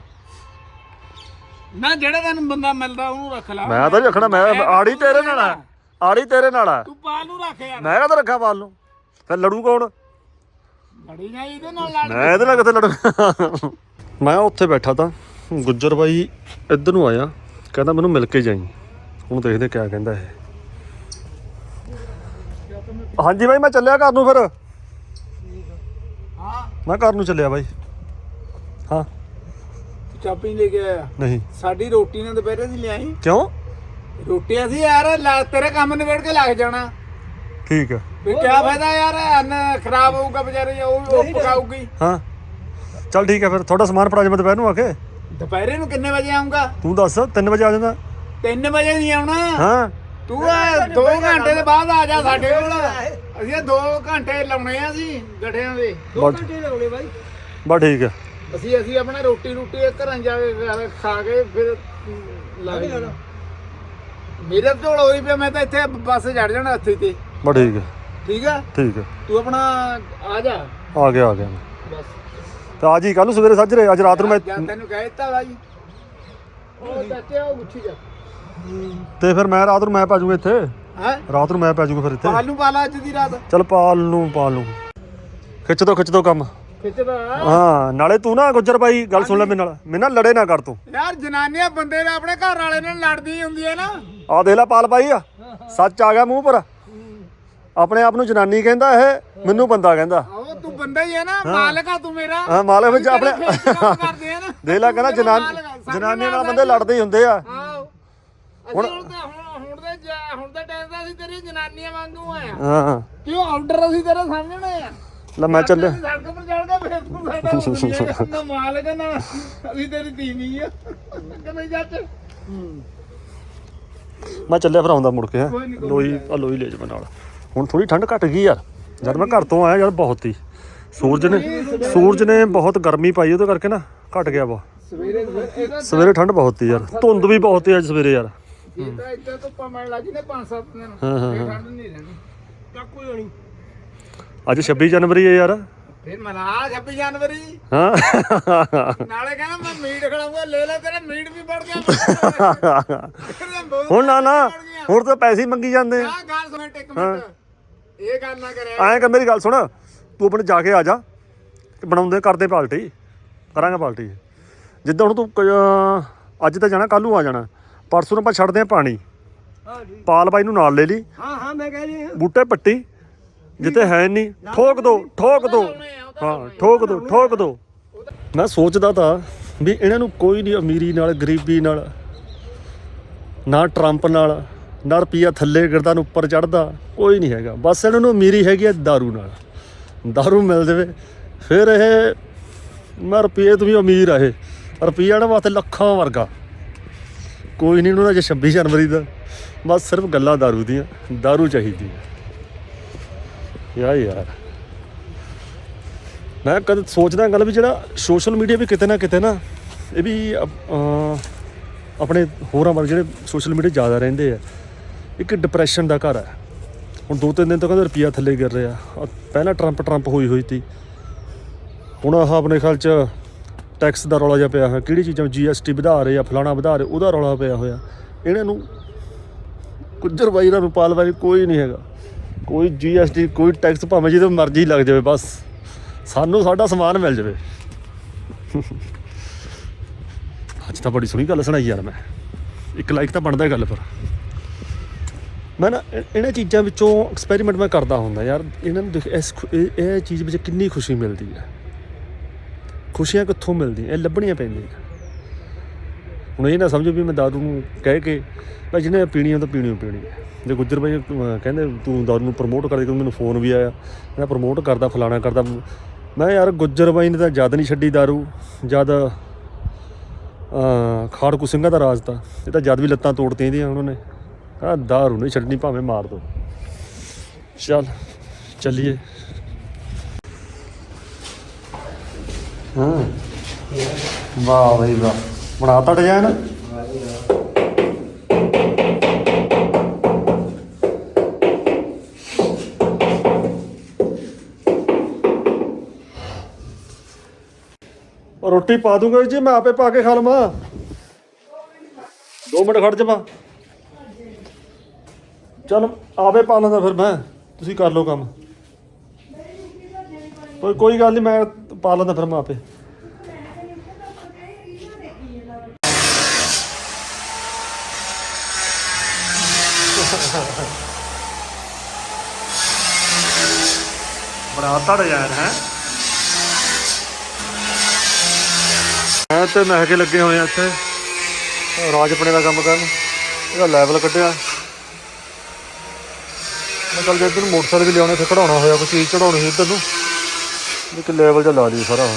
ਨਾ ਜਿਹੜਾ ਤੈਨੂੰ ਬੰਦਾ ਮਿਲਦਾ ਉਹਨੂੰ ਰੱਖ ਲੈ। ਮੈਂ ਤਾਂ ਨੀ ਰੱਖਣਾ ਮੈਂ ਆੜੀ ਤੇਰੇ ਨਾਲ ਆ ਆੜੀ ਤੇਰੇ ਨਾਲ ਆ। ਤੂੰ ਪਾਲ ਨੂੰ ਰੱਖ ਯਾਰ। ਮੈਂ ਕਹਦਾ ਰੱਖਾਂ ਪਾਲ ਨੂੰ? ਫਿਰ ਲੜੂ ਕੌਣ? ਲੜੀ ਨਾ ਇਹਦੇ ਨਾਲ ਲੜ ਮੈਂ ਇਹਦੇ ਨਾਲ ਕਿੱਥੇ ਲੜੂ? ਮੈਂ ਉੱਥੇ ਬੈਠਾ ਤਾਂ ਗੁੱਜਰ ਬਾਈ ਇੱਧਰ ਨੂੰ ਆਇਆ ਕਹਿੰਦਾ ਮੈਨੂੰ ਮਿਲ ਕੇ ਜਾਈ। ਹੁਣ ਦੇਖਦੇ ਕਿਆ ਕਹਿੰਦਾ ਇਹ। ਹਾਂਜੀ ਬਾਈ ਮੈਂ ਚੱਲਿਆ ਘਰ ਨੂੰ ਫਿਰ। ਹਾਂ। ਮੈਂ ਘਰ ਨੂੰ ਚੱਲਿਆ ਬਾਈ। ਹਾਂ। ਚਾਪੀ ਲੈ ਕੇ ਆਇਆ? ਨਹੀਂ। ਸਾਡੀ ਰੋਟੀ ਨਾਲ ਦੁਪਹਿਰੇ ਦੀ ਲਿਆਈ। ਕਿਉਂ? ਰੋਟੀ ਅਸੀਂ ਯਾਰ ਲਾ- ਤੇਰੇ ਕੰਮ ਨਿਬੜ ਕੇ ਲੱਗ ਜਾਣਾ। ਠੀਕ ਆ। ਵੀ ਕੀ ਫਾਇਦਾ ਯਾਰ ਅੰਨ ਖਰਾਬ ਹੋਊਗਾ ਵਿਚਾਰੇ ਉਹ ਉਹ ਪਕਾਊਗੀ। ਹਾਂ। ਚੱਲ ਠੀਕ ਆ ਫਿਰ ਥੋੜਾ ਸਮਾਨ ਫੜਾ ਜਾ ਮੈਂ ਦੁਪਹਿਰ ਨੂੰ ਆ ਕੇ। ਦੁਪਹਿਰੇ ਨੂੰ ਕਿੰਨੇ ਵਜੇ ਆਉਂਗਾ ਤੂੰ ਦੱਸ 3 ਵਜੇ ਆ ਜਾਂਦਾ। 3 ਵਜੇ ਨਹੀਂ ਆਉਣਾ? ਹਾਂ। ਤੂੰ 2 ਘੰਟੇ ਦੇ ਬਾਅਦ ਆ ਜਾ ਸਾਡੇ ਕੋਲ। ਅਸੀਂ 2 ਘੰਟੇ ਲਾਉਣੇ ਆ ਅਸੀਂ ਗੱਠਿਆਂ ਦੇ। 2 ਬਸ। ਘੰਟੇ ਲਾਉਣੇ ਬਾਈ। ਬਸ ਠੀਕ ਆ। ਅਸੀਂ ਅਸੀਂ ਆਪਣਾ ਰੋਟੀ ਰੋਟੀ ਘਰਾਂ ਜਾ ਕੇ ਖਾ- ਖਾ ਕੇ ਫਿਰ ਲੱਗ ਜਾਣਾ। ਮੇਰੇ ਝੋਲ ਹੋਈ ਪਿਆ ਮੈਂ ਤਾਂ ਇੱਥੇ ਬੱਸ ਚੜ ਜਾਣਾ ਇੱਥੇ ਤੇ। ਬਸ ਠੀਕ ਆ। ਠੀਕ ਆ? ਠੀਕ ਆ। ਤੂੰ ਆਪਣਾ ਆ ਜਾ। ਆ ਗਿਆ ਆ ਗਿਆ ਬਸ। ਤਾਂ ਆ ਜੀ ਕੱਲ ਨੂੰ ਸਵੇਰੇ ਸੱਜਰੇ ਅੱਜ ਰਾਤ ਨੂੰ ਮੈਂ ਤੈਨੂੰ ਕਹਿ ਦਿੱਤਾ ਬਾਈ। ਉਹ ਚਾਚੇ ਉਹ ਗੁੱਛੀ ਜਾ। ਤੇ ਫਿਰ ਮੈਂ ਰਾਤ ਨੂੰ ਮੈਂ ਪੈ ਜਾਊਂਗਾ ਇੱਥੇ। ਹੈ? ਰਾਤ ਨੂੰ ਮੈਂ ਪੈ ਜਾਊਂਗਾ ਫਿਰ ਇੱਥੇ। ਆਲੂ ਪਾਲਾ ਅੱਜ ਦੀ ਰਾਤ। ਚੱਲ ਪਾਲ ਨੂੰ ਪਾਲ ਨੂੰ ਖਿੱਚ ਦੋ ਖਿੱਚ ਦੋ ਕੰਮ। ਖਿੱਚਦਾ? ਹਾਂ ਨਾਲੇ ਤੂੰ ਨਾ ਗੁੱਜਰ ਬਾਈ ਗੱਲ ਸੁਣ ਲੈ ਮੇਰੇ ਨਾਲ। ਮੇਰੇ ਨਾਲ ਲੜੇ ਨਾ ਕਰ ਤੂੰ। ਯਾਰ ਜਨਾਨੀਆਂ ਬੰਦੇ ਨਾਲ ਆਪਣੇ ਘਰ ਵਾਲੇ ਨਾਲ ਲੜਦੀ ਹੁੰਦੀ ਹੈ ਨਾ। ਆ ਦੇਖ ਲੈ ਪਾਲ ਬਾਈ ਆ। ਸੱਚ ਆ ਗਿਆ ਮੂੰਹ ਪਰ। ਆਪਣੇ ਆਪ ਨੂੰ ਜਨਾਨੀ ਕਹਿੰਦਾ ਇਹ ਮੈਨੂੰ ਬੰਦਾ ਕਹਿੰਦਾ। ਉਹ ਤੂੰ ਬੰਦਾ ਹੀ ਹੈ ਨਾ। ਮਾਲਕ ਆ ਤੂੰ ਮੇਰਾ। ਹਾਂ ਮਾਲਕ ਵਿੱਚ ਆਪਣੇ ਕਰਦੇ ਆ ਨਾ। ਦੇਖ ਲੈ ਕਹਿੰਦਾ ਜਨਾਨ ਜਨਾਨੀਆਂ ਨਾਲ ਬੰਦੇ ਲੜਦੇ ਹੀ ਹੁੰਦੇ ਆ। ਹੁਣ ਤਾਂ ਹੁਣ ਹੁਣ ਦੇ ਜਾ- ਹੁਣ ਦੇ ਟਾਈਮ ਦਾ ਅਸੀਂ ਤੇਰੀ ਜਨਾਨੀਆਂ ਵਾਂਗੂ ਆ। ਹਾਂ। ਕਿਉਂ ਆਰਡਰ ਅਸੀਂ ਤੇਰੇ ਸਾਹਮਣੇ ਆ? ਲੈ ਮੈਂ ਚੱਲਿਆ। ਸੜਕ ਪਰ ਚੜ ਕੇ ਫੇਰ ਤੂੰ ਸਾਡਾ ਨਾ ਮਾਲਕ ਆ, ਨਾ। ਅਸੀਂ ਤੇਰੀ ਤੀਵੀਂ ਆ। ਕਿ ਨਹੀਂ ਜੱਟ ਮੈਂ ਚੱਲਿਆ ਫਿਰ ਆਉਂਦਾ ਮੁੜ ਕੇ ਹੈਂ। ਕੋਈ ਨੀ, ਕੋਈ ਲੋਈ ਆ ਲੋਈ ਲੈ ਜਾ ਨਾਲ। ਹੁਣ ਥੋੜੀ ਠੰਡ ਘਟ ਗਈ ਯਾਰ। ਜਦ ਮੈਂ ਘਰ ਤੋਂ ਆਇਆ ਯਾਰ ਬਹੁਤ ਹੀ। ਸੂਰਜ ਨੇ ਸੂਰਜ ਨੇ ਬਹੁਤ ਗਰਮੀ ਪਾਈ ਉਹਦੇ ਕਰਕੇ ਨਾ ਘਟ ਗਿਆ ਵਾ। ਸਵੇਰੇ ਇਹਦਾ ਸਵੇਰੇ ਠੰਡ ਬਹੁਤ ਸੀ ਯਾਰ। ਧੁੰਦ ਵੀ ਬਹੁਤ ਸੀ ਅੱਜ ਸਵੇਰੇ ਯਾਰ। ਜੇ ਤਾਂ ਇੱਦਾਂ ਤੋਂ ਪਮਣ ਲੱਗੀ ਨੇ 5-7 ਦਿਨ। ਹਾਂ, ਹਾਂ, ਫੇਰ ਠੰਡ ਨਹੀਂ ਰਹਿਣੀ ਕਾਕੂ ਹੋਣੀ। ਅੱਜ 26 ਜਨਵਰੀ ਹੈ ਯਾਰ। ਫਿਰ ਮਨਾ 26 ਜਨਵਰੀ। ਹਾਂ। ਨਾਲੇ ਕਹਿੰਦਾ ਮੈਂ ਮੀਟ ਖੜਾਉਂਗਾ ਲੈ ਲੈ ਤੇਰਾ ਮੀਟ ਵੀ ਵੱਧ ਗਿਆ। ਹੁਣ ਨਾ ਨਾ ਹੁਣ ਤਾਂ ਪੈਸੇ ਹੀ ਮੰਗੀ ਜਾਂਦੇ। ਆ ਆ ਗੱਲ ਸੁਣ ਇੱਕ ਮਿੰਟ। ਇਹ ਗੱਲ ਨਾ ਕਰਿਆ ਐਂ ਕਰ ਮੇਰੀ ਗੱਲ ਸੁਣ। ਤੂੰ ਆਪਣੇ ਜਾ ਕੇ ਆ ਜਾ। ਤੇ ਬਣਾਉਂਦੇ ਕਰਦੇ ਪਾਲਟੀ ਕਰਾਂਗੇ ਪਾਲਟੀ ਜਿੱਦਾਂ ਹੁਣ ਤੂੰ ਕ- ਅੱਜ ਤਾਂ ਜਾਣਾ ਕੱਲ ਨੂੰ ਆ ਜਾਣਾ। ਪਰਸੋਂ ਨੂੰ ਆਪਾਂ ਛੱਡਦੇ ਆ ਪਾਣੀ ਹਾਂ ਠੀਕ ਪਾਲ ਬਾਈ ਨੂੰ ਨਾਲ ਲੈ ਲਈ ਹਾਂ ਹਾਂ ਮੈਂ ਕਹਿ ਰਹੀ ਹਾਂ ਬੂਟੇ ਪੱਟੀ ਜਿੱਤੇ ਹੈ ਨਹੀਂ ਠੋਕ ਦੋ ਠੋਕ ਦੋ ਹਾਂ ਠੋਕ ਦੋ ਠੋਕ ਦੋ ਮੈਂ ਸੋਚਦਾ ਤਾਂ ਵੀ ਇਹਨਾਂ ਨੂੰ ਕੋਈ ਨਹੀਂ ਅਮੀਰੀ ਨਾਲ ਗਰੀਬੀ ਨਾਲ ਨਾ ਟਰੰਪ ਨਾਲ ਨਾ ਰੁਪਈਆ ਥੱਲੇ ਗਿਰਦਾ ਨੂੰ ਉੱਪਰ ਚੜਦਾ ਕੋਈ ਨਹੀਂ ਹੈਗਾ ਬਸ ਇਹਨਾਂ ਨੂੰ ਅਮੀਰੀ ਹੈਗੀ ਹੈ दारू ਨਾਲ दारू ਮਿਲ ਜਾਵੇ ਫਿਰ ਇਹ ਮੈਂ ਰੁਪਈਏ ਤੋਂ ਵੀ ਅਮੀਰ ਆ ਇਹ ਰੁਪਈਆ ਨਾ ਵਾਸਤੇ ਲੱਖਾਂ ਵਰਗਾ ਕੋਈ ਨਹੀਂ ਉਹਨਾਂ ਦਾ ਜੇ 26 ਜਨਵਰੀ ਦਾ ਬਸ ਸਿਰਫ ਗੱਲਾਂ दारू ਦੀਆਂ दारू ਚਾਹੀਦੀ ਹੈ ਯਾਰ ਯਾਰ ਮੈਂ ਕਦੇ ਸੋਚਦਾ ਗੱਲ ਵੀ ਜਿਹੜਾ ਸੋਸ਼ਲ ਮੀਡੀਆ ਵੀ ਕਿਤੇ ਨਾ ਕਿਤੇ ਨਾ ਇਹ ਵੀ ਅਪ- ਅਹ ਆਪਣੇ ਹੋਰਾਂ ਵਾਲੇ ਜਿਹੜੇ ਸੋਸ਼ਲ ਮੀਡੀਆ ਜ਼ਿਆਦਾ ਰਹਿੰਦੇ ਆ ਇੱਕ ਡਿਪਰੈਸ਼ਨ ਦਾ ਘਰ ਹੈ ਹੁਣ ਦੋ ਤਿੰਨ ਦਿਨ ਤੋਂ ਕਹਿੰਦੇ ਰੁਪਈਆ ਥੱਲੇ ਗਿਰ ਰਿਹਾ ਆਹ ਪਹਿਲਾਂ ਟਰੰਪ ਟਰੰਪ ਹੋਈ ਹੋਈ ਸੀ ਹੁਣ ਆਹ ਆਪਣੇ ਖਿਆਲ ਚ ਟੈਕਸ ਦਾ ਰੌਲਾ ਜਿਹਾ ਪਿਆ ਹੋਇਆ, ਕਿਹੜੀ ਚੀਜ਼ਾਂ ਜੀਐਸਟੀ ਵਧਾ ਰਹੇ ਆ, ਫਲਾਣਾ ਵਧਾ ਰਹੇ, ਉਹਦਾ ਰੌਲਾ ਪਿਆ ਹੋਇਆ। ਇਹਨਾਂ ਨੂੰ ਕੁੱਜਰ ਬਾਈ ਇਹਨਾਂ ਨੂੰ ਬਾਈ ਕੋਈ ਨਹੀਂ ਹੈਗਾ। ਕੋਈ ਜੀਐਸਟੀ ਕੋਈ ਟੈਕਸ ਭਾਵੇਂ ਜਿਹਦੇ ਮਰਜ਼ੀ ਲੱਗ ਜਾਵੇ, ਬਸ ਸਾਨੂੰ ਸਾਡਾ ਸਮਾਨ ਮਿਲ ਜਾਵੇ। ਅੱਜ ਤਾਂ ਬੜੀ ਸੋਹਣੀ ਗੱਲ ਸੁਣਾਈ ਯਾਰ ਮੈਂ। ਇੱਕ ਲਾਈਕ ਤਾਂ ਬਣਦਾ ਗੱਲ ਪਰ। ਮੈਂ ਨਾ ਇਹਨਾਂ ਚੀਜ਼ਾਂ ਵਿੱਚੋਂ ਐਕਸਪੈਰੀਮੈਂਟ ਮੈਂ ਕਰਦਾ ਹੁੰਦਾ ਯਾਰ। ਇਹਨਾਂ ਨੂੰ ਦੇਖ, ਇਸ ਖੁ- ਇਹ ਇਹ ਚੀਜ਼ ਵਿੱਚ ਕਿੰਨੀ ਖੁਸ਼ੀ ਮਿਲਦੀ ਹੈ। ਖੁਸ਼ੀਆਂ ਕਿੱਥੋਂ ਮਿਲਦੀਆਂ? ਇਹ ਲੱਭਣੀਆਂ ਪੈਂਦੀਆਂ। ਹੁਣ ਇਹ ਨਾ ਸਮਝੋ ਵੀ ਮੈਂ ਦਾਰੂ ਨੂੰ ਕਹਿ ਕੇ ਭਾਈ ਜਿਹਨੇ ਪੀਣੀ ਆ ਤਾਂ ਪੀਣੀ ਪੀਣੀ ਜੇ ਗੁੱਜਰ ਭਾਈ ਕਹਿੰਦੇ ਤੂੰ ਦਾਰੂ ਨੂੰ ਪ੍ਰਮੋਟ ਕਰ ਦੇ ਕਿਉਂਕਿ ਮੈਨੂੰ ਫੋਨ ਵੀ ਆਇਆ। ਕਹਿੰਦਾ ਪ੍ਰਮੋਟ ਕਰਦਾ, ਫਲਾਣਾ ਕਰਦਾ। ਮੈਂ ਯਾਰ ਗੁੱਜਰ ਬਾਈ ਨੇ ਤਾਂ ਜਦ ਨਹੀਂ ਛੱਡੀ ਦਾਰੂ, ਜਦ ਖਾੜਕੂ ਸਿੰਘਾਂ ਦਾ ਰਾਜ ਤਾਂ, ਇਹ ਤਾਂ ਜਦ ਵੀ ਲੱਤਾਂ ਤੋੜਤੀਆਂ ਇਹਦੀਆਂ ਉਹਨਾਂ ਨੇ। ਆ ਦਾਰੂ ਨਹੀਂ ਛੱਡਣੀ, ਭਾਵੇਂ ਮਾਰ ਦੋ। ਚੱਲ, ਚੱਲੀਏ। ਹਾਂ। ਵਾਹ ਬਈ ਵਾਹ। ਬਣਾਤਾ ਡਿਜ਼ਾਈਨ? ਉਹ ਰੋਟੀ ਪਾ ਦੂੰਗਾ ਜੀ, ਮੈਂ ਆਪੇ ਪਾ ਕੇ ਖਾ ਲਵਾਂ। 2 ਮਿੰਟ ਖੜ ਜਾਵਾਂ। ਚਲ, ਆਪੇ ਪਾ ਲੈਂਦਾ ਫਿਰ ਮੈਂ। ਤੁਸੀਂ ਕਰ ਲਓ ਕੰਮ। ਕੋਈ ਕੋਈ ਗੱਲ ਨਹੀਂ ਮੈਂ ਪਾ ਲੈਂਦਾ ਫਿਰ ਮੈਂ ਆਪੇ। ਬੜਾ ਤੜ ਯਾਰ ਹੈ। ਮੈਂ ਤੇ ਮਹਿ ਲੱਗੇ ਹੋਏ ਆ ਇੱਥੇ। ਰਾਜਪਣੇ ਦਾ ਕੰਮ ਕਰਨ। ਇਹਦਾ ਲੈਵਲ ਕੱਢਿਆ। ਮੈਂ ਚੱਲ ਜੇ ਇੱਧਰ ਮੋਟਰਸਾਈਕਲ ਵੀ ਲਿਆਉਣੇ ਫਿਰ ਕਢਾਉਣਾ ਹੋਇਆ, ਕੋਈ ਚੀਜ਼ ਚੜਾਉਣੀ ਸੀ ਇੱਧਰ ਨੂੰ। ਇੱਕ ਲੈਵਲ ਜਿਹਾ ਲਾ ਲਈ ਸਾਰਾ। ਉਹ।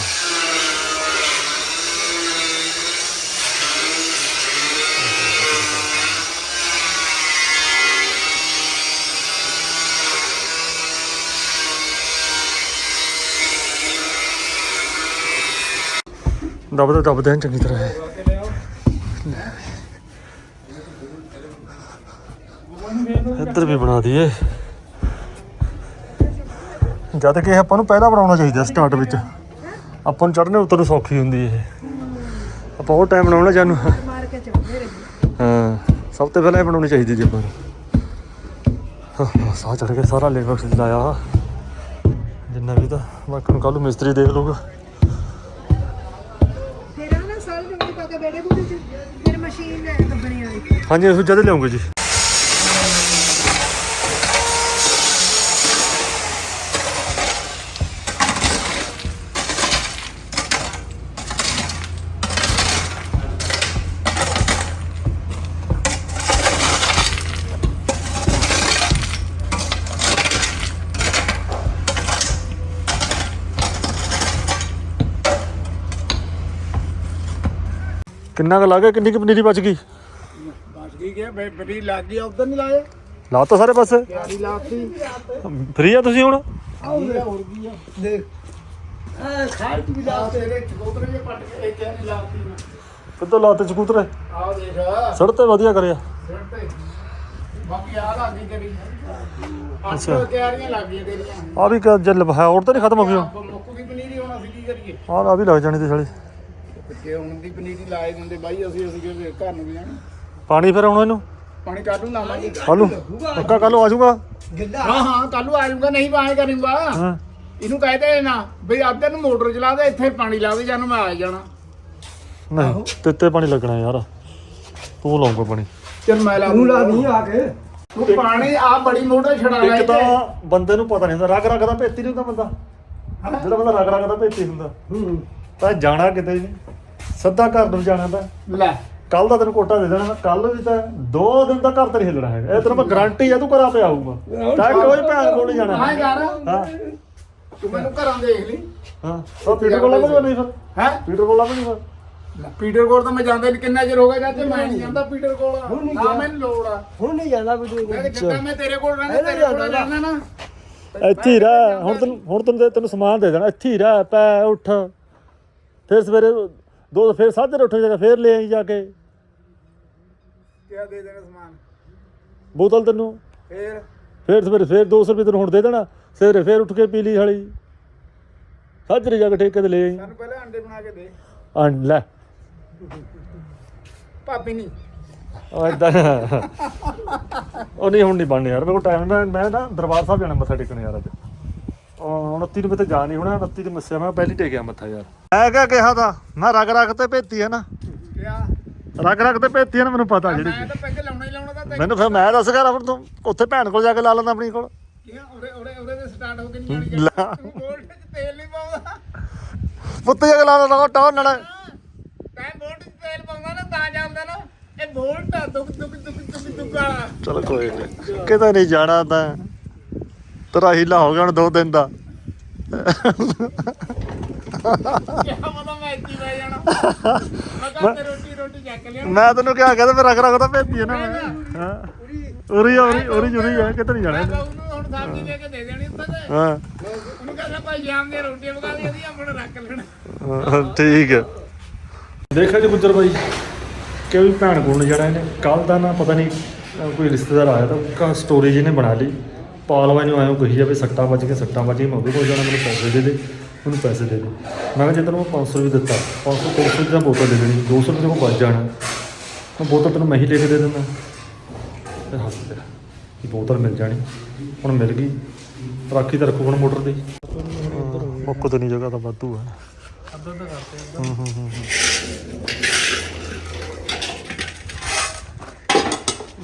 ਦਬਦਾ ਚੰਗੀ ਤਰ੍ਹਾਂ। ਇੱਧਰ ਵੀ ਬਣਾ ਦਈਏ। ਜਦ ਕਿ ਇਹ ਆਪਾਂ ਨੂੰ ਪਹਿਲਾਂ ਬਣਾਉਣਾ ਚਾਹੀਦਾ ਸਟਾਰਟ ਵਿੱਚ। ਆਪਾਂ ਨੂੰ ਚੜ੍ਹਨੇ ਉੱਤਰ ਨੂੰ ਸੌਖੀ ਹੁੰਦੀ ਇਹ। ਆਪਾਂ ਉਹ ਟਾਈਮ ਬਣਾਉਣਾ ਜਾਨੂੰ ਮਾਰ ਕੇ ਚੁੰਦੇ ਰਹੇ ਹਾਂ ਸਭ ਤੋਂ ਪਹਿਲਾਂ ਇਹ ਬਣਾਉਣੀ ਚਾਹੀਦੀ ਜੀ ਆਪਾਂ ਹਾਂ, ਸਾਹ ਚੜ ਕੇ ਸਾਰਾ ਲੇਬਰ ਲਾਇਆ। ਜਿੰਨਾ ਵੀ ਤਾਂ ਬਾਕੀ ਨੂੰ ਕੱਲ ਨੂੰ ਮਿਸਤਰੀ ਦੇਖ ਲਊਗਾ। ਫਿਰ ਨਾ ਸਾਲ ਦੇ ਵਿੱਚ ਪਾ ਕੇ ਬੇੜੇ ਬੂੜੇ ਚ। ਫਿਰ ਮਸ਼ੀਨ ਲੈ ਕੱਢਣੀ ਵਾਲੀ। ਹਾਂਜੀ ਅਸੀਂ ਜਦ ਲਿਆਉਂਗੇ ਜੀ। ਕਿੰਨਾ ਕੁ ਲੱਗਾ ਕਿੰਨੀ ਕੁ ਪਨੀਰੀ ਬਚ ਗਈ? ਬਸ ਗਈ ਗਿਆ ਬੜੀ ਲੱਗ ਗਈ ਉਧਰ ਨਹੀਂ ਲਾਏ? ਲਾ ਤਾ ਸਾਰੇ ਪਾਸੇ? ਤਿਆਰੀ ਲਾਤੀ। ਫ੍ਰੀ ਆ ਤੁਸੀਂ ਹੁਣ? ਆਉਂਦਾ ਹੋਰ ਕੀ ਆ। ਦੇਖ। ਆ ਖਾਲ ਵੀ ਲਾਤੇ ਤੇਰੇ ਚਕੋਤਰੇ ਜੇ ਪੱਟ ਕੇ ਤਿਆਰੀ ਲਾਤੀ ਮੈਂ। ਕਿੱਦਾਂ ਲਾਤੇ ਸਕੂਟਰ ਆ ਦੇਖ। ਸੜ ਤੇ ਵਧੀਆ ਕਰਿਆ। ਤੇ। ਬਾਕੀ ਆ ਲੱਗ ਗਈ ਤੇਰੀ। ਅੱਛਾ। ਤਿਆਰੀਆਂ ਲੱਗ ਗਈਆਂ ਤੇਰੀਆਂ। ਆ ਵੀ ਕ- ਜੇ ਲਫਾ ਹੋਰ ਤਾਂ ਨਹੀਂ ਖਤਮ ਹੋ ਗਿਆ ਮੁੱਕ ਗਈ ਪਨੀਰੀ ਹੁਣ ਅਸੀਂ ਕੀ ਕਰੀਏ? ਆਹ ਆ ਵੀ ਲੱਗ ਜਾਣੀ ਤੇ ਸਾਲੇ। ਕਿ ਹੁਣ ਦੀ ਪਨੀਰੀ ਲਾਏ ਦਿੰਦੇ ਬਾਈ ਅਸੀਂ ਅਸੀਂ ਕਿਵੇਂ ਘਰ ਨੂੰ ਵੀ ਜਾਣਾ ਪਾਣੀ ਫਿਰ ਆਉਣਾ ਇਹਨੂੰ? ਪਾਣੀ ਕੱਢ ਨੂੰ ਲਾਵਾਂਗੇ ਕੱਲ ਨੂੰ ਪੱਕਾ ਕੱਲ ਆ ਜਾਊਗਾ ਹਾਂ ਹਾਂ ਕੱਲ ਨੂੰ ਆ ਜਾਊਗਾ ਨਹੀਂ ਪਾਏ ਕਰੂੰਗਾ। ਹਾਂ। ਇਹਨੂੰ ਕਹਦੇ ਨਾ ਬਈ ਅੱਧੇ ਨੂੰ ਮੋਟਰ ਚਲਾ ਦੇ ਇੱਥੇ ਪਾਣੀ ਲਾ ਦੇ ਜਾਨੂੰ ਮੈਂ ਆ ਜਾਣਾ। ਨਹੀਂ ਤਿੱਤੇ ਪਾਣੀ ਲੱਗਣਾ ਯਾਰ। ਤੂੰ ਲਾਉਂਗਾ ਪਾਣੀ। ਚਲ ਮੈਂ ਲਾ ਤੂੰ ਲਾ ਨਹੀਂ ਆ ਕੇ। ਤੂੰ ਪਾਣੀ ਆ ਬੜੀ ਮੋਟਰ ਛੜਾ ਲੈ ਇੱਕ ਤਾਂ ਬੰਦੇ ਨੂੰ ਪਤਾ ਨਹੀਂ ਹੁੰਦਾ ਰਗ ਰਗ ਦਾ ਭੇਤੀ ਨਹੀਂ ਹੁੰਦਾ ਬੰਦਾ। ਜਿਹੜਾ ਬੰਦਾ ਰਗ ਰਗ ਦਾ ਭੇਤੀ ਹੁੰਦਾ। ਤਾਂ ਜਾਣਾ ਕਿਤੇ ਨਹੀਂ ਸਿੱਧਾ ਘਰ ਨੂੰ ਜਾਣਾ ਤਾਂ। ਲੈ। ਕੱਲ ਦਾ ਤੈਨੂੰ ਕੋਟਾ ਦੇ ਦੇਣਾ ਕੱਲ ਵੀ ਤਾਂ ਦੋ ਦਿਨ ਤਾਂ ਘਰ ਤੇ ਨਹੀਂ ਹਿੱਲਣਾ ਹੈਗਾ। ਇਹ ਤੈਨੂੰ ਮੈਂ ਗਾਰੰਟੀ ਆ ਤੂੰ ਘਰਾਂ ਪਿਆ ਆਊਗਾ। ਤਾਂ ਕੋਈ ਭੈਣ ਕੋਲ ਨਹੀਂ ਜਾਣਾ। ਹਾਂ ਯਾਰ। ਹਾਂ। ਤੂੰ ਮੈਨੂੰ ਘਰਾਂ ਦੇਖ ਲਈ। ਹਾਂ। ਉਹ ਪੀਟਰ ਕੋਲ ਲੱਭ ਨਹੀਂ ਫਿਰ ਹੈ? ਪੀਟਰ ਕੋਲ ਲੱਭ ਨਹੀਂ ਫਿਰ ਪੀਟਰ ਕੋਲ ਤਾਂ ਮੈਂ ਜਾਂਦਾ ਨਹੀਂ। ਕਿੰਨਾ ਚਿਰ ਹੋ ਗਿਆ ਚਾਚੇ ਮੈਂ ਨਹੀਂ ਜਾਂਦਾ ਪੀਟਰ ਕੋਲ। ਹੁਣ ਨਹੀਂ ਨਾ। ਮੈਨੂੰ ਲੋੜ ਆ। ਹੁਣ ਨਹੀਂ ਜਾਂਦਾ ਕੋਈ ਮੈਂ ਕਿ ਜਿੱਦਾਂ ਮੈਂ ਤੇਰੇ ਕੋਲ ਰਹਿਣਾ ਤੇਰੇ ਕੋਲ ਜਾਂਦਾ ਰਹਿਣਾ ਨਾ। ਇੱਥੇ ਹੀ ਰਹਿ। ਹੁਣ ਤੈਨੂੰ ਹੁਣ ਤੈਨੂੰ ਦੇ- ਤੈਨੂੰ ਸਮਾਨ ਦੇ ਦੇਣਾ। ਇੱਥੇ ਹੀ ਰਹਿ ਪੈ ਉੱਠ। ਫਿਰ ਸਵੇਰੇ ਦੋ ਫਿਰ ਸਾਜਰੇ ਉੱਠ ਜਾਗਾ ਫਿਰ ਲੈ ਆਈ ਜਾ ਕੇ। ਕਿਆ ਦੇ ਦੇਣਾ ਸਮਾਨ? ਬੋਤਲ ਤੈਨੂੰ। ਫੇਰ? ਫਿਰ ਸਵੇਰੇ ਫਿਰ 200 ਰੁਪਏ ਤੈਨੂੰ ਹੁਣ ਦੇ ਦੇਣਾ। ਸਵੇਰੇ ਫਿਰ ਉੱਠ ਕੇ ਪੀ ਲਈ ਹਾਲੀ। ਸਾਜਰੇ ਜਾ ਕੇ ਠੇਕੇ ਤੇ ਲੈ ਆਈ। ਸਾਨੂੰ ਪਹਿਲੇ ਅੰਡੇ ਬਣਾ ਕੇ ਦੇ। ਆਂ ਲੈ। ਭਾਬੀ ਨਹੀਂ ਉਹ ਏਦਾਂ ਉਹ ਨਹੀਂ ਹੁਣ ਨਹੀਂ ਬਣਨੇ ਯਾਰ। ਮੇਰੇ ਕੋਲ ਟਾਈਮ ਮੈਂ ਮੈਂ ਨਾ ਦਰਬਾਰ ਸਾਹਿਬ ਜਾਣਾ ਮੱਥਾ ਟੇਕਣ ਯਾਰ ਅੱਜ। 29 ਨੂੰ ਤੇ ਜਾ ਨਹੀਂ ਹੋਣਾ 29 ਦੀ ਮੱਸਿਆ ਮੈਂ ਪਹਿਲੀ ਟੇਕਿਆ ਮੱਥਾ ਯਾਰ। ਮੈਂ ਕਿਹਾ ਕਿਹਾ ਤਾਂ ਮੈਂ ਰਗ ਰਗ ਤੇ ਭੇਤੀ ਹੈ ਨਾ। ਕਿਆ? ਰਗ ਰਗ ਤੇ ਭੇਤੀ ਹੈ ਨਾ ਮੈਨੂੰ ਪਤਾ ਜਿਹੜੀ ਮੈਂ ਤਾਂ ਪੈਗ ਲਾਉਣਾ ਹੀ ਲਾਉਣਾ ਤਾਂ ਮੈਨੂੰ ਫਿਰ ਮੈਂ ਦੱਸ ਕਰ ਫਿਰ ਤੂੰ ਉੱਥੇ ਭੈਣ ਕੋਲ ਜਾ ਕੇ ਲਾ ਲੈਂਦਾ ਆਪਣੀ ਕੋਲ। ਕਿਹਾ ਉਰੇ ਉਰੇ ਉਰੇ ਦੇ ਸਟਾਰਟ ਹੋ ਕੇ ਨਹੀਂ ਜਾਣੀ ਲਾ। ਤੂੰ ਬੋਲਟ 'ਚ ਤੇਲ ਨਹੀਂ ਪਾਉਂਦਾ। ਪੁੱਤ ਜਾ ਕੇ ਲਾ ਲੈਂਦਾ ਟੌਰ ਨਾਲ। ਤੈਂ ਬੋਲਟ 'ਚ ਤੇਲ ਪਾਉਂਦਾ ਨਾ ਤਾਂ ਜਾਂਦਾ ਨਾ। ਇਹ ਬੋਲਟ ਆ ਦੁੱਕ ਦੁੱਕ ਦੁੱਕ ਦੁੱਕ ਦੁੱਕ ਵਾਲਾ। ਚਲ ਕੋਈ ਨਹੀਂ ਕਿਤੇ ਨਹੀਂ ਜਾਣਾ ਤਾਂ। ਤੇਰਾ ਹੀਲਾ ਹੋ ਗਿਆ ਹੁਣ ਦੋ ਦਿਨ ਦਾ। ਮੈਂ ਇੱਥੇ ਬਹਿ ਜਾਣਾ। ਮੈਂ ਕਿਹਾ ਤੇ ਰੋਟੀ ਰੋਟੀ ਚੱਕ ਲਿਆ। ਮੈਂ ਤੈਨੂੰ ਕਿਹਾ ਕਹਿੰਦਾ ਮੈਂ ਤਾਂ ਭੇਤੀ ਹੈ ਨਾ ਮੈਂ। ਹਾਂ। ਉਰੀ ਆ, ਉਰੀ ਉਰੀ ਜੁਰੀ ਹੈ ਕਿਤੇ ਨਹੀਂ ਜਾਣਾ ਮੈਂ ਇਹਨੇ। ਤਾਂ ਉਹਨੂੰ ਹੁਣ ਸਬਜ਼ੀ ਲੈ ਕੇ ਦੇ ਦੇਣੀ ਉੱਤੇ ਤੇ। ਹਾਂ। ਉਹਨੂੰ ਕਹਿੰਦਾ ਭਾਈ ਜਾਮ ਦੀਆਂ ਰੋਟੀਆਂ ਪਕਾ ਦੇ ਅਸੀਂ ਆਪਣਾ ਰੱਖ ਲੈਣਾ। ਹਾਂ, ਠੀਕ ਹੈ ਦੇਖਿਆ ਜੀ ਗੁੱਜਰ ਬਾਈ ਕਿ ਵੀ ਭੈਣ ਕੋਲ ਜਾਣਾ ਇਹਨੇ? ਕੱਲ ਦਾ ਨਾ ਪਤਾ ਨਹੀਂ ਕੋਈ ਰਿਸ਼ਤੇਦਾਰ ਆਇਆ ਤਾਂ ਕਾ ਸਟੋਰੀ ਜਿਹਨੇ ਬਣਾ ਲਈ। ਪਾਲਵਾ ਨੂੰ ਆਇਆ ਕਹੀ ਜਾਵੇ ਸੱਟਾਂ ਵੱਜ ਕੇ ਸੱਟਾਂ ਵੱਜ ਕੇ ਮੈਂ ਉਹਦੇ ਕੋਲ ਜਾਣਾ ਮੈਨੂੰ ਪੈਸੇ ਦੇ ਦੇ ਉਹਨੂੰ ਪੈਸੇ ਦੇ ਦੇ। ਮੈਂ ਕਿਹਾ ਜੇ ਤੈਨੂੰ ਮੈਂ 500 ਵੀ ਦਿੱਤਾ 500 300 ਦੀ ਤਾਂ ਬੋਤਲ ਦੇ ਦੇਣੀ 200 ਰੁਪਏ ਕੋਲ ਬਚ ਜਾਣਾ। ਮੈਂ ਬੋਤਲ ਤੈਨੂੰ ਮੈਂ ਹੀ ਲੈ ਕੇ ਦੇ ਦਿੰਦਾ। ਤੇ ਹੱਸ ਪਿਆ। ਕਿ ਬੋਤਲ ਮਿਲ ਜਾਣੀ ਹੁਣ ਮਿਲ ਗਈ। ਰਾਖੀ ਤਾਂ ਰੱਖੂ ਹੁਣ ਮੋਟਰ ਦੀ। ਮੁੱਕ ਤਾਂ ਨਹੀਂ ਜਗ੍ਹਾ ਤਾਂ ਵਾਧੂ ਹੈ ਅੱਧਾ ਤਾਂ ਕਰਤੇ ਹੂੰ ਹੂੰ ਹੂੰ ਹੂੰ।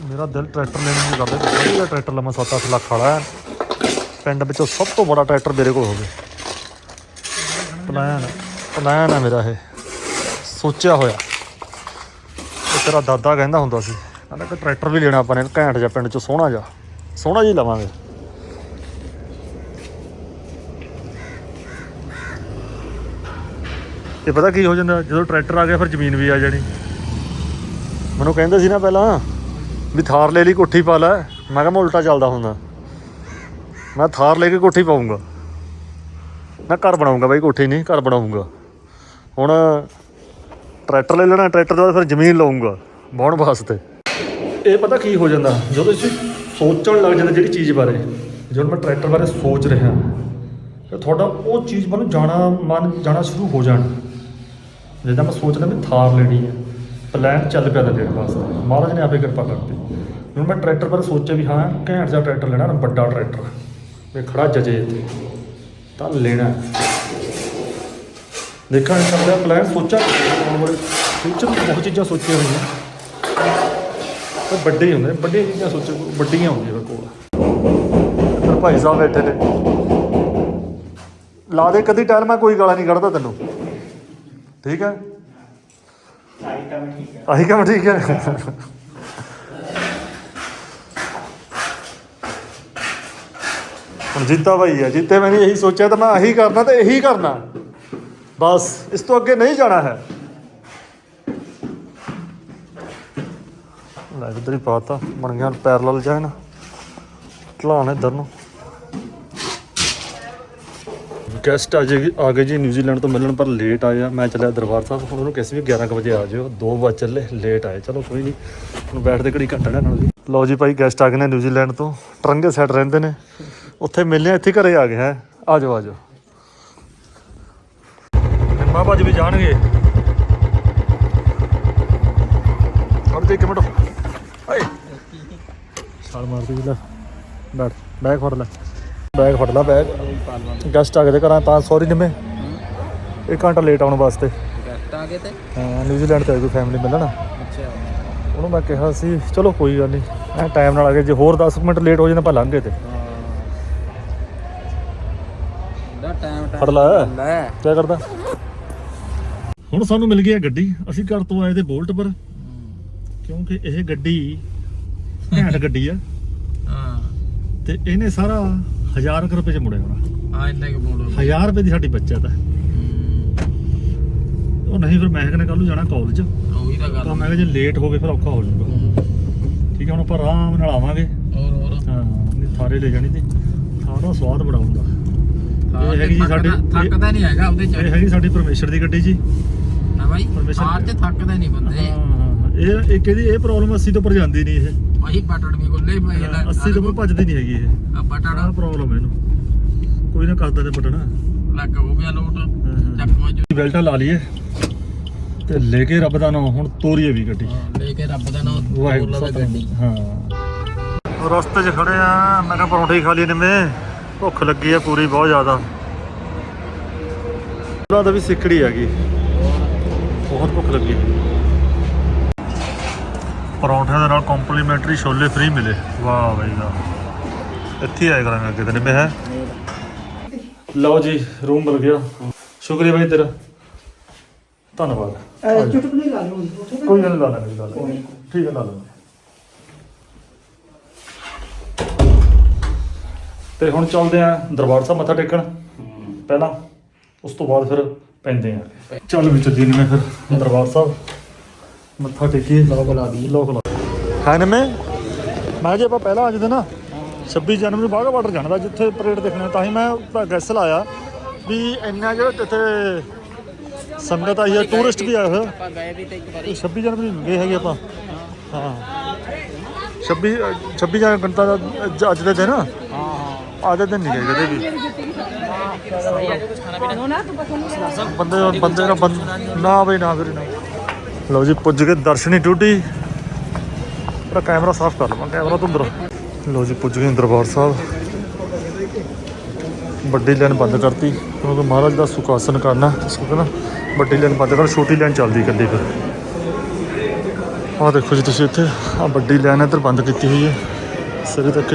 ਮੇਰਾ ਦਿਲ ਟਰੈਕਟਰ ਲੈਣ ਨੂੰ ਕਰਦਾ, ਵਧੀਆ ਟਰੈਕਟਰ ਲਵਾਂ 7-8 ਲੱਖ ਵਾਲਾ ਪਿੰਡ ਵਿੱਚੋਂ ਸਭ ਤੋਂ ਬੜਾ ਟਰੈਕਟਰ ਮੇਰੇ ਕੋਲ ਹੋਵੇ। ਪਲਾਨ ਪਲਾਨ ਆ ਮੇਰਾ ਇਹ। ਸੋਚਿਆ ਹੋਇਆ। ਤੇਰਾ ਦਾਦਾ ਕਹਿੰਦਾ ਹੁੰਦਾ ਸੀ, ਕਹਿੰਦਾ ਕਿ ਟਰੈਕਟਰ ਵੀ ਲੈਣਾ ਆਪਾਂ ਨੇ, ਘੈਂਟ ਜਿਹਾ ਪਿੰਡ ਚੋਂ ਸੋਹਣਾ ਜਿਹਾ। ਸੋਹਣਾ ਜਿਹਾ ਲਵਾਂਗੇ। ਇਹ ਪਤਾ ਕੀ ਹੋ ਜਾਂਦਾ, ਜਦੋਂ ਟਰੈਕਟਰ ਆ ਗਿਆ, ਫਿਰ ਜ਼ਮੀਨ ਵੀ ਆ ਜਾਣੀ। ਮੈਨੂੰ ਕਹਿੰਦੇ ਸੀ ਨਾ ਪਹਿਲਾਂ ਵੀ ਥਾਰ ਲੈ ਲਈ, ਕੋਠੀ ਪਾ ਲੈ। ਮੈਂ ਕਿਹਾ ਮੈਂ ਉਲਟਾ ਚੱਲਦਾ ਹੁੰਦਾ। ਮੈਂ ਥਾਰ ਲੈ ਕੇ ਕੋਠੀ ਪਾਉਂਗਾ ਮੈਂ ਘਰ ਬਣਾਉਂਗਾ ਬਾਈ ਕੋਠੀ ਨਹੀਂ, ਘਰ ਬਣਾਉਂਗਾ ਹੁਣ ਟਰੈਕਟਰ ਲੈ ਲੈਣਾ, ਟਰੈਕਟਰ ਦਾ ਫਿਰ ਜ਼ਮੀਨ ਲਵਾਂਗਾ ਵਾਹੁਣ ਵਾਸਤੇ। ਇਹ ਪਤਾ ਕੀ ਹੋ ਜਾਂਦਾ? ਜਦੋਂ ਤੁਸੀਂ ਸੋਚਣ ਲੱਗ ਜਾਂਦੇ ਜਿਹੜੀ ਚੀਜ਼ ਬਾਰੇ, ਜਦੋਂ ਮੈਂ ਟਰੈਕਟਰ ਬਾਰੇ ਸੋਚ ਰਿਹਾ, ਤੇ ਤੁਹਾਡਾ ਉਹ ਚੀਜ਼ ਵੱਲ ਜਾਣਾ, ਮਨ ਜਾਣਾ ਸ਼ੁਰੂ ਹੋ ਜਾਣਾ। ਜਿੱਦਾਂ ਮੈਂ ਸੋਚਦਾ ਵੀ ਥਾਰ ਲੈਣੀ ਹੈ। ਪਲਾਨ ਚੱਲ ਪਿਆ ਤਾਂ ਲੈਣ ਵਾਸਤੇ। ਮਹਾਰਾਜ ਨੇ ਆਪੇ ਕਿਰਪਾ ਕਰਤੀ। ਹੁਣ ਮੈਂ ਟਰੈਕਟਰ ਬਾਰੇ ਸੋਚਿਆ ਵੀ ਹਾਂ, ਘੈਂਟ ਜਿਹਾ ਟਰੈਕਟਰ ਲੈਣਾ ਨਾ ਵੱਡਾ ਟਰੈਕਟਰ ਵੀ ਖੜਾ ਜਜੇ ਇੱਥੇ। ਤਾਂ ਲੈਣਾ। ਦੇਖਾਂ ਇਸ ਦਾ ਪਲਾਨ ਸੋਚਾਂ। ਫਿਊਚਰ ਵਿੱਚ ਬਹੁਤ ਚੀਜ਼ਾਂ ਸੋਚੀਆਂ ਹੋਈਆਂ। ਪਰ ਵੱਡੇ ਹੀ ਹੁੰਦੇ ਨੇ ਵੱਡੀਆਂ ਚੀਜ਼ਾਂ ਸੋਚੋ, ਵੱਡੀਆਂ ਹੁੰਦੀਆਂ ਮੇਰੇ ਕੋਲ। ਇੱਧਰ ਭਾਈ ਸਾਹਿਬ ਬੈਠੇ ਨੇ। ਲਾ ਦੇ, ਕਦੀ ਟਾਈਮ ਮੈਂ ਕੋਈ ਗਾਲਾਂ ਨਹੀਂ ਕੱਢਦਾ ਤੈਨੂੰ। ਠੀਕ ਹੈ? ਆਹੀ ਕੰਮ ਠੀਕ ਹੈ ਹੁਣ ਜੀਤਾ ਭਾਈ ਹੈ ਜੀਤੇ ਮੈंने ਇਹੀ ਸੋਚਿਆ ਤਾਂ ਮੈਂ ਇਹੀ ਕਰਨਾ ਤੇ ਇਹੀ ਕਰਨਾ। ਬਸ, ਇਸ ਤੋਂ ਅੱਗੇ ਨਹੀਂ ਜਾਣਾ ਹੈ। ਲੈ ਇੱਧਰ ਹੀ ਪਾਤਾ ਬਣ ਗਿਆ ਪੈਰਲਲ ਜਾਣ ਢਲਾਣ ਇੱਧਰ ਨੂੰ। ਗੈਸਟ ਆ ਜੇ ਆ ਗਏ ਜੀ ਨਿਊਜ਼ੀਲੈਂਡ ਤੋਂ ਮਿਲਣ, ਪਰ ਲੇਟ ਆਇਆ ਮੈਂ ਚੱਲਿਆ ਦਰਬਾਰ ਸਾਹਿਬ। ਹੁਣ ਉਹਨੂੰ ਕਿਸੇ ਵੀ 11 ਕੁ ਵਜੇ ਆ ਜਿਓ। 2 ਵਜੇ ਚੱਲੇ ਲੇਟ ਆਏ। ਚਲੋ ਕੋਈ ਨਹੀਂ। ਹੁਣ ਬੈਠਦੇ ਘੜੀ ਘੰਟਾ ਲੈਣ ਨਾਲ। ਜੀ ਲਓ ਜੀ ਭਾਈ ਗੈਸਟ ਆ ਗਏ ਨੇ ਨਿਊਜ਼ੀਲੈਂਡ ਤੋਂ। ਟਰੰਗੇ ਸਾਈਡ ਰਹਿੰਦੇ ਨੇ। ਉੱਥੇ ਮਿਲਿਆ ਇੱਥੇ ਘਰੇ ਆ ਗਏ, ਹੈ। ਆ ਜਾਓ ਆ ਜਾਓ। ਨਿੰਮਾ ਭਾਜੀ ਵੀ ਜਾਣਗੇ। ਫੜ ਇੱਕ ਮਿੰਟ। ਹਾਏ ਛਾਲ ਮਾਰਦੀ ਜੀ ਲੈ। ਬੈਠ। ਬੈਗ ਫੜ ਲੈ। ਬੈਗ ਫੜ ਲੈ ਬੈਗ ਗੈਸਟ ਆ ਗਏ ਤੇ ਘਰਾਂ ਤਾਂ ਸੌਰੀ ਨਿੰਮੇ। ਇੱਕ ਘੰਟਾ ਲੇਟ ਆਉਣ ਵਾਸਤੇ। ਗੈਸਟ ਆ ਗਏ ਤੇ? ਹਾਂ ਨਿਊਜ਼ੀਲੈਂਡ ਤੇ ਕੋਈ ਫੈਮਿਲੀ ਮਿਲਣ। ਅੱਛਾ। ਉਹਨੂੰ ਮੈਂ ਕਿਹਾ ਸੀ ਚਲੋ ਕੋਈ ਗੱਲ ਨਹੀਂ ਐ ਟਾਈਮ ਨਾਲ ਆ ਗਏ ਜੇ ਹੋਰ 10 ਮਿੰਟ ਲੇਟ ਹੋ ਜਾਂਦਾ ਆਪਾਂ ਲੰਘ ਤੇ। ਦਾ ਟਾਈਮ ਫੜ ਲੈ। ਲੈ। ਕੀ ਕਰਦਾ? ਹੁਣ ਸਾਨੂੰ ਮਿਲ ਗਈ ਹੈ ਗੱਡੀ। ਅਸੀਂ ਘਰ ਤੋਂ ਆਏ ਤੇ ਬੋਲਟ ਪਰ। ਕਿਉਂਕਿ ਇਹ ਗੱਡੀ ਘੈਂਟ ਗੱਡੀ ਆ। ਹਾਂ। ਤੇ ਇਹਨੇ ਸਾਰਾ 1000 ਰੁਪਏ ਚ ਮੁੜਿਆ ਹੋਣਾ। ਆ ਇੰਨੇ ਕੁ ਮੋੜ 1000 ਰੁਪਏ ਦੀ ਸਾਡੀ ਬੱਚਤ ਹੈ। ਉਹ ਨਹੀਂ ਫਿਰ ਮੈਂ ਕਹਿੰਦਾ ਕੱਲ ਨੂੰ ਜਾਣਾ ਕਾਲਜ ਉਹੀ ਤਾਂ ਗੱਲ ਤਾਂ ਮੈਂ ਕਿਹਾ ਜੇ ਲੇਟ ਹੋ ਗਏ ਫਿਰ ਔਖਾ ਹੋ ਜਾਊਗਾ। ਠੀਕ ਹੈ ਹੁਣ ਆਪਾਂ ਆਰਾਮ ਨਾਲ ਆਵਾਂਗੇ। ਹੋਰ ਹੋਰ। ਹਾਂ ਨਹੀਂ ਥਾਰੇ ਲੈ ਜਾਣੀ ਤੇ ਥਾਰ ਸਵਾਦ ਬੜਾ ਹੁੰਦਾ। ਇਹ ਹੈਗੀ ਜੀ ਸਾਡੇ- ਇਹ- ਥੱਕਦਾ ਨਹੀਂ ਹੈਗਾ ਉਹਦੇ ਇਹ ਚ ਹੈਗੀ ਸਾਡੀ ਪਰਮੇਸ਼ਰ ਦੀ ਗੱਡੀ ਜੀ। ਨਾ ਬਾਈ ਪਰਮੇਸ਼ਰ- ਕਾਰ ਚ ਥੱਕਦੇ ਨਹੀਂ ਬੰਦੇ। ਹਾਂ ਇਹ ਇੱਕ ਇਹਦੀ ਇਹ ਪ੍ਰੋਬਲਮ 80 ਤੋਂ ਉੱਪਰ ਜਾਂਦੀ ਨਹੀਂ ਇਹ। ਭਾਈ ਬਟਨ ਵੀ ਖੁੱਲੇ ਪਏ ਆ 80 ਤੋਂ ਉੱਪਰ ਭੱਜਦੀ ਨਹੀਂ ਹੈਗੀ ਇਹ। ਬਟਨ। ਆਹ ਪ੍ਰੋਬਲਮ ਹੈ ਇਹਨੂੰ। ਕੋਈ ਨਾ ਕਰਦਾ ਤੇ ਬਟਨ। ਲੱਗ ਹੋ ਗਿਆ ਲੋਟ। ਚੱਕਵਾ ਜੋ ਬੈਲਟਾਂ ਲਾ ਲਈਏ। ਤੇ ਲੈ ਕੇ ਰੱਬ ਦਾ ਨਾਮ ਹੁਣ ਤੋਰੀਏ ਵੀ ਗੱਡੀ। ਲੈ ਕੇ ਰੱਬ ਦਾ ਨਾਮ ਵਾਹਿਗੁਰੂ ਲਵੇ ਗੱਡੀ। ਹਾਂ। ਰਸਤੇ 'ਚ ਖੜੇ ਆ। ਮੈਂ ਕਿਹਾ ਪਰੌਂਠੇ ਹੀ ਖਾ ਲਈ ਨਿੰਮੇ। ਭੁੱਖ ਲੱਗੀ ਆ ਪੂਰੀ ਬਹੁਤ ਜ਼ਿਆਦਾ। ਉਹਨਾਂ ਦਾ ਵੀ ਸਿੱਕੜੀ ਹੈਗੀ। ਬਹੁਤ ਭੁੱਖ ਲੱਗੀ। ਪਰੌਂਠਿਆਂ ਦੇ ਨਾਲ ਕੰਪਲੀਮੈਂਟਰੀ ਛੋਲੇ ਫ੍ਰੀ ਮਿਲੇ। ਵਾਹ ਬਈ ਵਾਹ। ਇੱਥੇ ਆਏ ਕਰਾਂਗੇ ਅੱਗੇ ਤੇ ਨਿੰਮੇ ਹੈ? ਲਓ ਜੀ ਰੂਮ ਮਿਲ ਗਿਆ। ਸ਼ੁਕਰੀਆ ਬਾਈ ਤੇਰਾ। ਧੰਨਵਾਦ। ਚੁਟਕਲੀ ਲਾ ਲਓ ਉੱਥੇ ਕੋਈ ਗੱਲ ਨੀ, ਲਾ ਲੈਣੇ ਲਾ ਲੈਣੇ ਠੀਕ ਹੈ ਲਾ ਲੈਣੇ ਤੇ ਹੁਣ ਚੱਲਦੇ ਆ ਦਰਬਾਰ ਸਾਹਿਬ ਮੱਥਾ ਟੇਕਣ। ਪਹਿਲਾਂ ਉਸ ਤੋਂ ਬਾਅਦ ਫਿਰ ਪੈਂਦੇ ਆ ਚੱਲ ਵੀ ਚੱਲੀ ਮੈਂ ਫਿਰ ਦਰਬਾਰ ਸਾਹਿਬ। ਮੱਥਾ ਟੇਕੀ ਲੋਕ ਲਾ ਦੀ ਲੋਕ ਲਾ। ਹੈ ਨੇ ਮੈਂ? ਮੈਂ ਜੇ ਆਪਾਂ ਪਹਿਲਾਂ ਆ ਜਾਂਦੇ ਨਾ 26 ਜਨਵਰੀ ਨੂੰ ਬਾਗਾ ਬਾਰਡਰ ਜਾਣਾ ਤਾ ਜਿੱਥੇ ਪਰੇਡ ਦੇਖਣਾ ਤਾਂ ਹੀ ਮੈਂ ਗੈਸ ਲਾਇਆ ਵੀ ਇੰਨਾ ਜਿਹੜਾ ਇੱਥੇ ਸੰਗਤ ਆਈ ਹੈ ਟੂਰਿਸਟ ਵੀ ਆਏ ਹੋਏ ਆਪਾਂ ਗਏ ਵੀ ਤੇ ਇੱਕ ਵਾਰੀ। 26 ਜਨਵਰੀ ਨੂੰ ਗਏ ਹੈਗੇ ਆਪਾਂ। ਹਾਂ। 26 ਅ, 26 ਜਨਵਰੀ ਗਣਤਾ ਦਾ ਅੱਜ- ਅੱਜ ਦੇ ਦਿਨ? ਹਾਂ। ਹਾਂ ਅੱਜ ਦੇ ਦਿਨ ਨਹੀਂ ਗਏ ਕਦੇ ਵੀ। ਬੰਦੇ ਬੰਦੇ ਦਾ ਬੰਦ ਨਾ ਬਈ ਨਾ ਵੀਰੇ ਨਾ। ਲਓ ਜੀ, ਪੁੱਜ ਗਏ ਦਰਸ਼ਨੀ ਡਿਊਟੀ ਪਰ ਕੈਮਰਾ ਸਾਫ਼ ਕਰ ਲਵਾਂ, ਕੈਮਰਾ ਤੋਂ ਅੰਦਰ। ਲਓ ਜੀ, ਪੁੱਜ ਗਏ ਦਰਬਾਰ ਸਾਹਿਬ। ਵੱਡੀ ਲਾਈਨ ਬੰਦ ਕਰਤੀ। ਕਿਉਂਕਿ ਮਹਾਰਾਜ ਦਾ ਸੁਖਾਸਨ ਕਰਨਾ, ਇਸ ਕਰਕੇ ਨਾ ਵੱਡੀ ਲਾਈਨ ਬੰਦ ਕਰ, ਛੋਟੀ ਲਾਈਨ ਚੱਲਦੀ ਇਕੱਲੀ ਫਿਰ। ਆਹ ਦੇਖੋ ਜੀ ਤੁਸੀਂ ਇੱਥੇ ਆ ਵੱਡੀ ਲਾਈਨ ਇੱਧਰ ਬੰਦ ਕੀਤੀ ਹੋਈ ਹੈ। ਸਿਰੇ ਤੱਕ।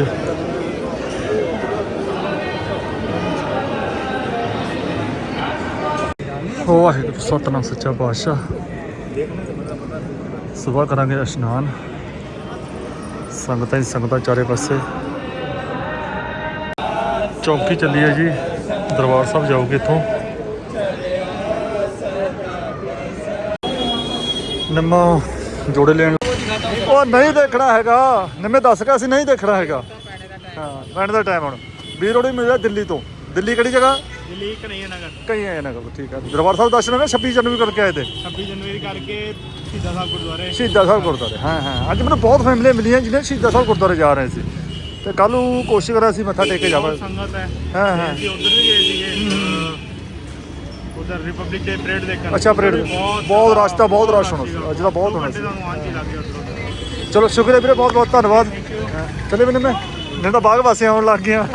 ਵਾਹਿਗੁਰੂ, ਸਤਨਾਮ ਸੱਚਾ ਪਾਤਸ਼ਾਹ। ਸਵੇਰ ਕਰਾਂਗੇ ਇਸ਼ਨਾਨ। ਸੰਗਤਾਂ ਹੀ ਸੰਗਤਾਂ ਚਾਰੇ ਪਾਸੇ। ਚੌਕੀ ਚੱਲੀ ਹੈ ਜੀ। ਦਰਬਾਰ ਸਾਹਿਬ ਜਾਓਗੇ ਇੱਥੋਂ। ਨਿੰਮਾ ਜੋੜੇ ਲੈਣ। ਉਹ ਨਹੀਂ ਦੇਖਣਾ ਹੈਗਾ। ਨਿੰਮੇ ਦੱਸ ਕੇ ਅਸੀਂ ਨਹੀਂ ਦੇਖਣਾ ਹੈਗਾ। ਹਾਂ ਪੈਣ ਦਾ ਟਾਈਮ ਹੁਣ। ਵੀਰ ਰੋੜੀ ਮਿਲਿਆ ਦਿੱਲੀ ਤੋਂ। ਦਿੱਲੀ ਕਿਹੜੀ ਜਗ੍ਹਾ? ਦਿੱਲੀ ਕਨਈਆ ਨਗਰ ਕਈ ਆਏ ਨਾ ਠੀਕ ਹੈ ਦਰਬਾਰ ਸਾਹਿਬ ਦਰਸ਼ਨ ਨੇ 26 ਜਨਵਰੀ ਕਰਕੇ ਆਏ ਤੇ? 26 ਜਨਵਰੀ ਕਰਕੇ ਸ਼ਹੀਦਾਂ ਸਾਹਿਬ ਗੁਰਦੁਆਰੇ। ਸ਼ਹੀਦਾਂ ਸਾਹਿਬ ਗੁਰਦੁਆਰੇ ਹਾਂ ਹਾਂ। ਅੱਜ ਮੈਨੂੰ ਬਹੁਤ ਫੈਮਲੀਆਂ ਮਿਲੀਆਂ ਜਿਹੜੇ ਸ਼ਹੀਦਾਂ ਸਾਹਿਬ ਗੁਰਦੁਆਰੇ ਜਾ ਰਹੇ ਸੀ। ਤੇ ਕੱਲ ਨੂੰ ਕੋਸ਼ਿਸ਼ ਕਰਾਂ ਸੀ ਮੱਥਾ ਟੇਕ ਕੇ ਜਾਵਾਂ ਸੰਗਤ ਹੈ। ਹਾਂ ਹਾਂ। ਅਸੀਂ ਉਧਰ ਵੀ ਗਏ ਸੀਗੇ ਉਧਰ ਰਿਪਬਲਿਕ ਡੇ ਪਰੇਡ ਦੇਖਣ। ਅੱਛਾ parade ਉੱਧਰ ਵੀ ਬਹੁਤ ਰਸ਼ ਤਾਂ ਬਹੁਤ ਰਸ਼ ਹੋਣਾ ਸੀ। ਸੀਗਾ। ਅੱਜ ਤਾਂ ਬਹੁਤ ਦੋ ਹੋਣਾ ਘੰਟੇ ਸੀ। ਤੁਹਾਨੂੰ ਆਉਣ 'ਚ ਹੀ ਲੱਗ ਗਿਆ ਉੱਧਰੋਂ। ਚਲੋ ਸ਼ੁਕਰੀਆ ਵੀਰੇ ਬਹੁਤ ਬਹੁਤ ਧੰਨਵਾਦ ਚਲੇ ਵੀ ਮੈਂ ਨਹੀਂ ਤਾਂ ਬਾਗ ਵਾਸੀ ਆਉਣ ਲੱਗ ਗਿਆ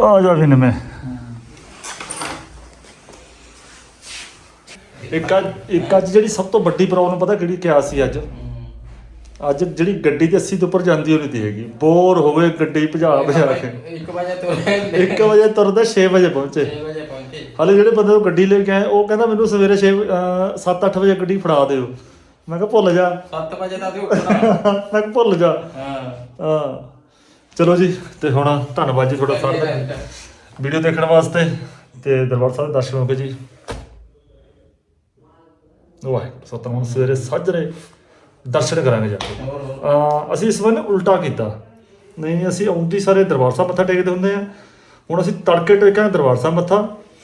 ਆ ਜਾ ਵੀ ਮੈਂ। ਇੱਕ ਅੱਜ ਇੱਕ ਅੱਜ ਜਿਹੜੀ ਸਭ ਤੋਂ ਵੱਡੀ ਪ੍ਰੋਬਲਮ ਪਤਾ ਕਿਹੜੀ ਕਿਆ ਸੀ ਅੱਜ? ਅੱਜ ਜਿਹੜੀ ਗੱਡੀ ਤੇ 80 ਤੋਂ ਉੱਪਰ ਜਾਂਦੀ ਹੋਣੀ ਤੀ ਹੈਗੀ। ਬੋਰ ਹੋ ਗਏ ਗੱਡੀ ਭਜਾ ਭਜਾ ਕੇ। 1 ਵਜੇ ਤੁਰੇ 1 ਵਜੇ ਤੁਰਦੇ 6 ਵਜੇ ਪਹੁੰਚੇ। 6 ਵਜੇ ਪਹੁੰਚੇ। ਹਾਲੇ ਜਿਹੜੇ ਬੰਦੇ ਨੂੰ ਗੱਡੀ ਲੈ ਕੇ ਆਏ ਉਹ ਕਹਿੰਦਾ ਮੈਨੂੰ ਸਵੇਰੇ 6 7-8 ਵਜੇ ਗੱਡੀ ਫੜਾ ਦਿਓ। ਮੈਂ ਕਿਹਾ ਭੁੱਲ ਜਾ। 7 ਵਜੇ ਤਾਂ ਅਸੀਂ ਉੱਠਣਾ। ਮੈਂ ਕਿਹਾ ਭੁੱਲ ਜਾ। ਹਾਂ। ਹਾਂ। ਚਲੋ ਜੀ ਤੇ ਹੁਣ ਧੰਨਵਾਦ ਜੀ ਤੁਹਾਡਾ ਸਾਰਿਆਂ ਦਾ। ਵੀਡੀਓ ਦੇਖਣ ਵਾਸਤੇ ਤੇ ਦਰਬਾਰ ਸਾਹਿਬ ਦੇ ਦਰਸ਼ਨ ਹੋ ਗਏ ਜੀ। ਵਾਹਿਗੁਰੂ ਸਤਨਾਮ ਸਵੇਰੇ ਸਾਜਰੇ ਦਰਸ਼ਨ ਕਰਾਂਗੇ ਜਾ ਕੇ। ਅਸੀਂ ਇਸ ਵਾਰ ਨਾ ਉਲਟਾ ਕੀਤਾ। ਨਹੀਂ ਅਸੀਂ ਆਉਂਦੀ ਸਾਰੇ ਦਰਬਾਰ ਸਾਹਿਬ ਮੱਥਾ ਟੇਕਦੇ ਹੁੰਦੇ ਆ। ਹੁਣ ਅਸੀਂ ਤੜਕੇ ਟੇਕਾਂਗੇ ਦਰਬਾਰ ਸਾਹਿਬ ਮੱਥਾ।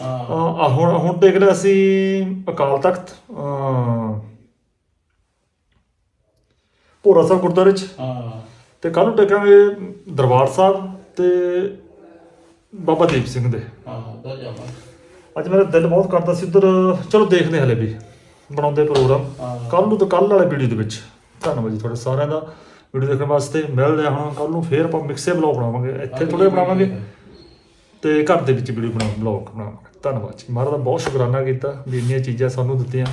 ਆ ਹੁਣ ਹੁਣ ਟੇਕ ਲਿਆ ਅਸੀਂ ਅਕਾਲ ਤਖਤ ਭੋਰਾ ਸਾਹਿਬ ਗੁਰਦੁਆਰੇ ਚ। ਹਾਂ। ਤੇ ਕੱਲ ਨੂੰ ਟੇਕਾਂਗੇ ਦਰਬਾਰ ਸਾਹਿਬ ਤੇ ਬਾਬਾ ਦੀਪ ਸਿੰਘ ਦੇ। ਹਾਂ ਦੋ ਜਾਵਾਂ ਅੱਜ ਮੇਰਾ ਦਿਲ ਬਹੁਤ ਕਰਦਾ ਸੀ ਉਧਰ ਚਲੋ ਦੇਖਦੇ ਹਲੇ ਵੀ ਬਣਾਉਂਦੇ ਪ੍ਰੋਗਰਾਮ। ਕੱਲ ਨੂੰ ਤਾਂ ਕੱਲ ਵਾਲੇ ਵੀਡੀਓ ਦੇ ਵਿੱਚ। ਧੰਨਵਾਦ ਜੀ ਤੁਹਾਡੇ ਸਾਰਿਆਂ ਦਾ। ਵੀਡੀਓ ਦੇਖਣ ਵਾਸਤੇ ਮਿਲਦੇ ਹਾਂ ਹੁਣ ਕੱਲ ਨੂੰ ਫੇਰ ਆਪਾਂ ਮਿਕਸੇ ਬਲੌਗ ਬਣਾਵਾਂਗੇ। ਇੱਥੇ ਥੋੜੇ ਬਣਾਵਾਂਗੇ। ਤੇ ਘਰ ਦੇ ਵਿੱਚ ਵੀਡੀਓ ਬਣਾ ਬਲੌਗ ਬਣਾਵਾਂਗੇ। ਧੰਨਵਾਦ ਜੀ। ਮਹਾਰਾਜ ਦਾ ਬਹੁਤ ਸ਼ੁਕਰਾਨਾ ਕੀਤਾ ਵੀ ਇੰਨੀਆਂ ਚੀਜ਼ਾਂ ਸਾਨੂੰ ਦਿੱਤੀਆਂ।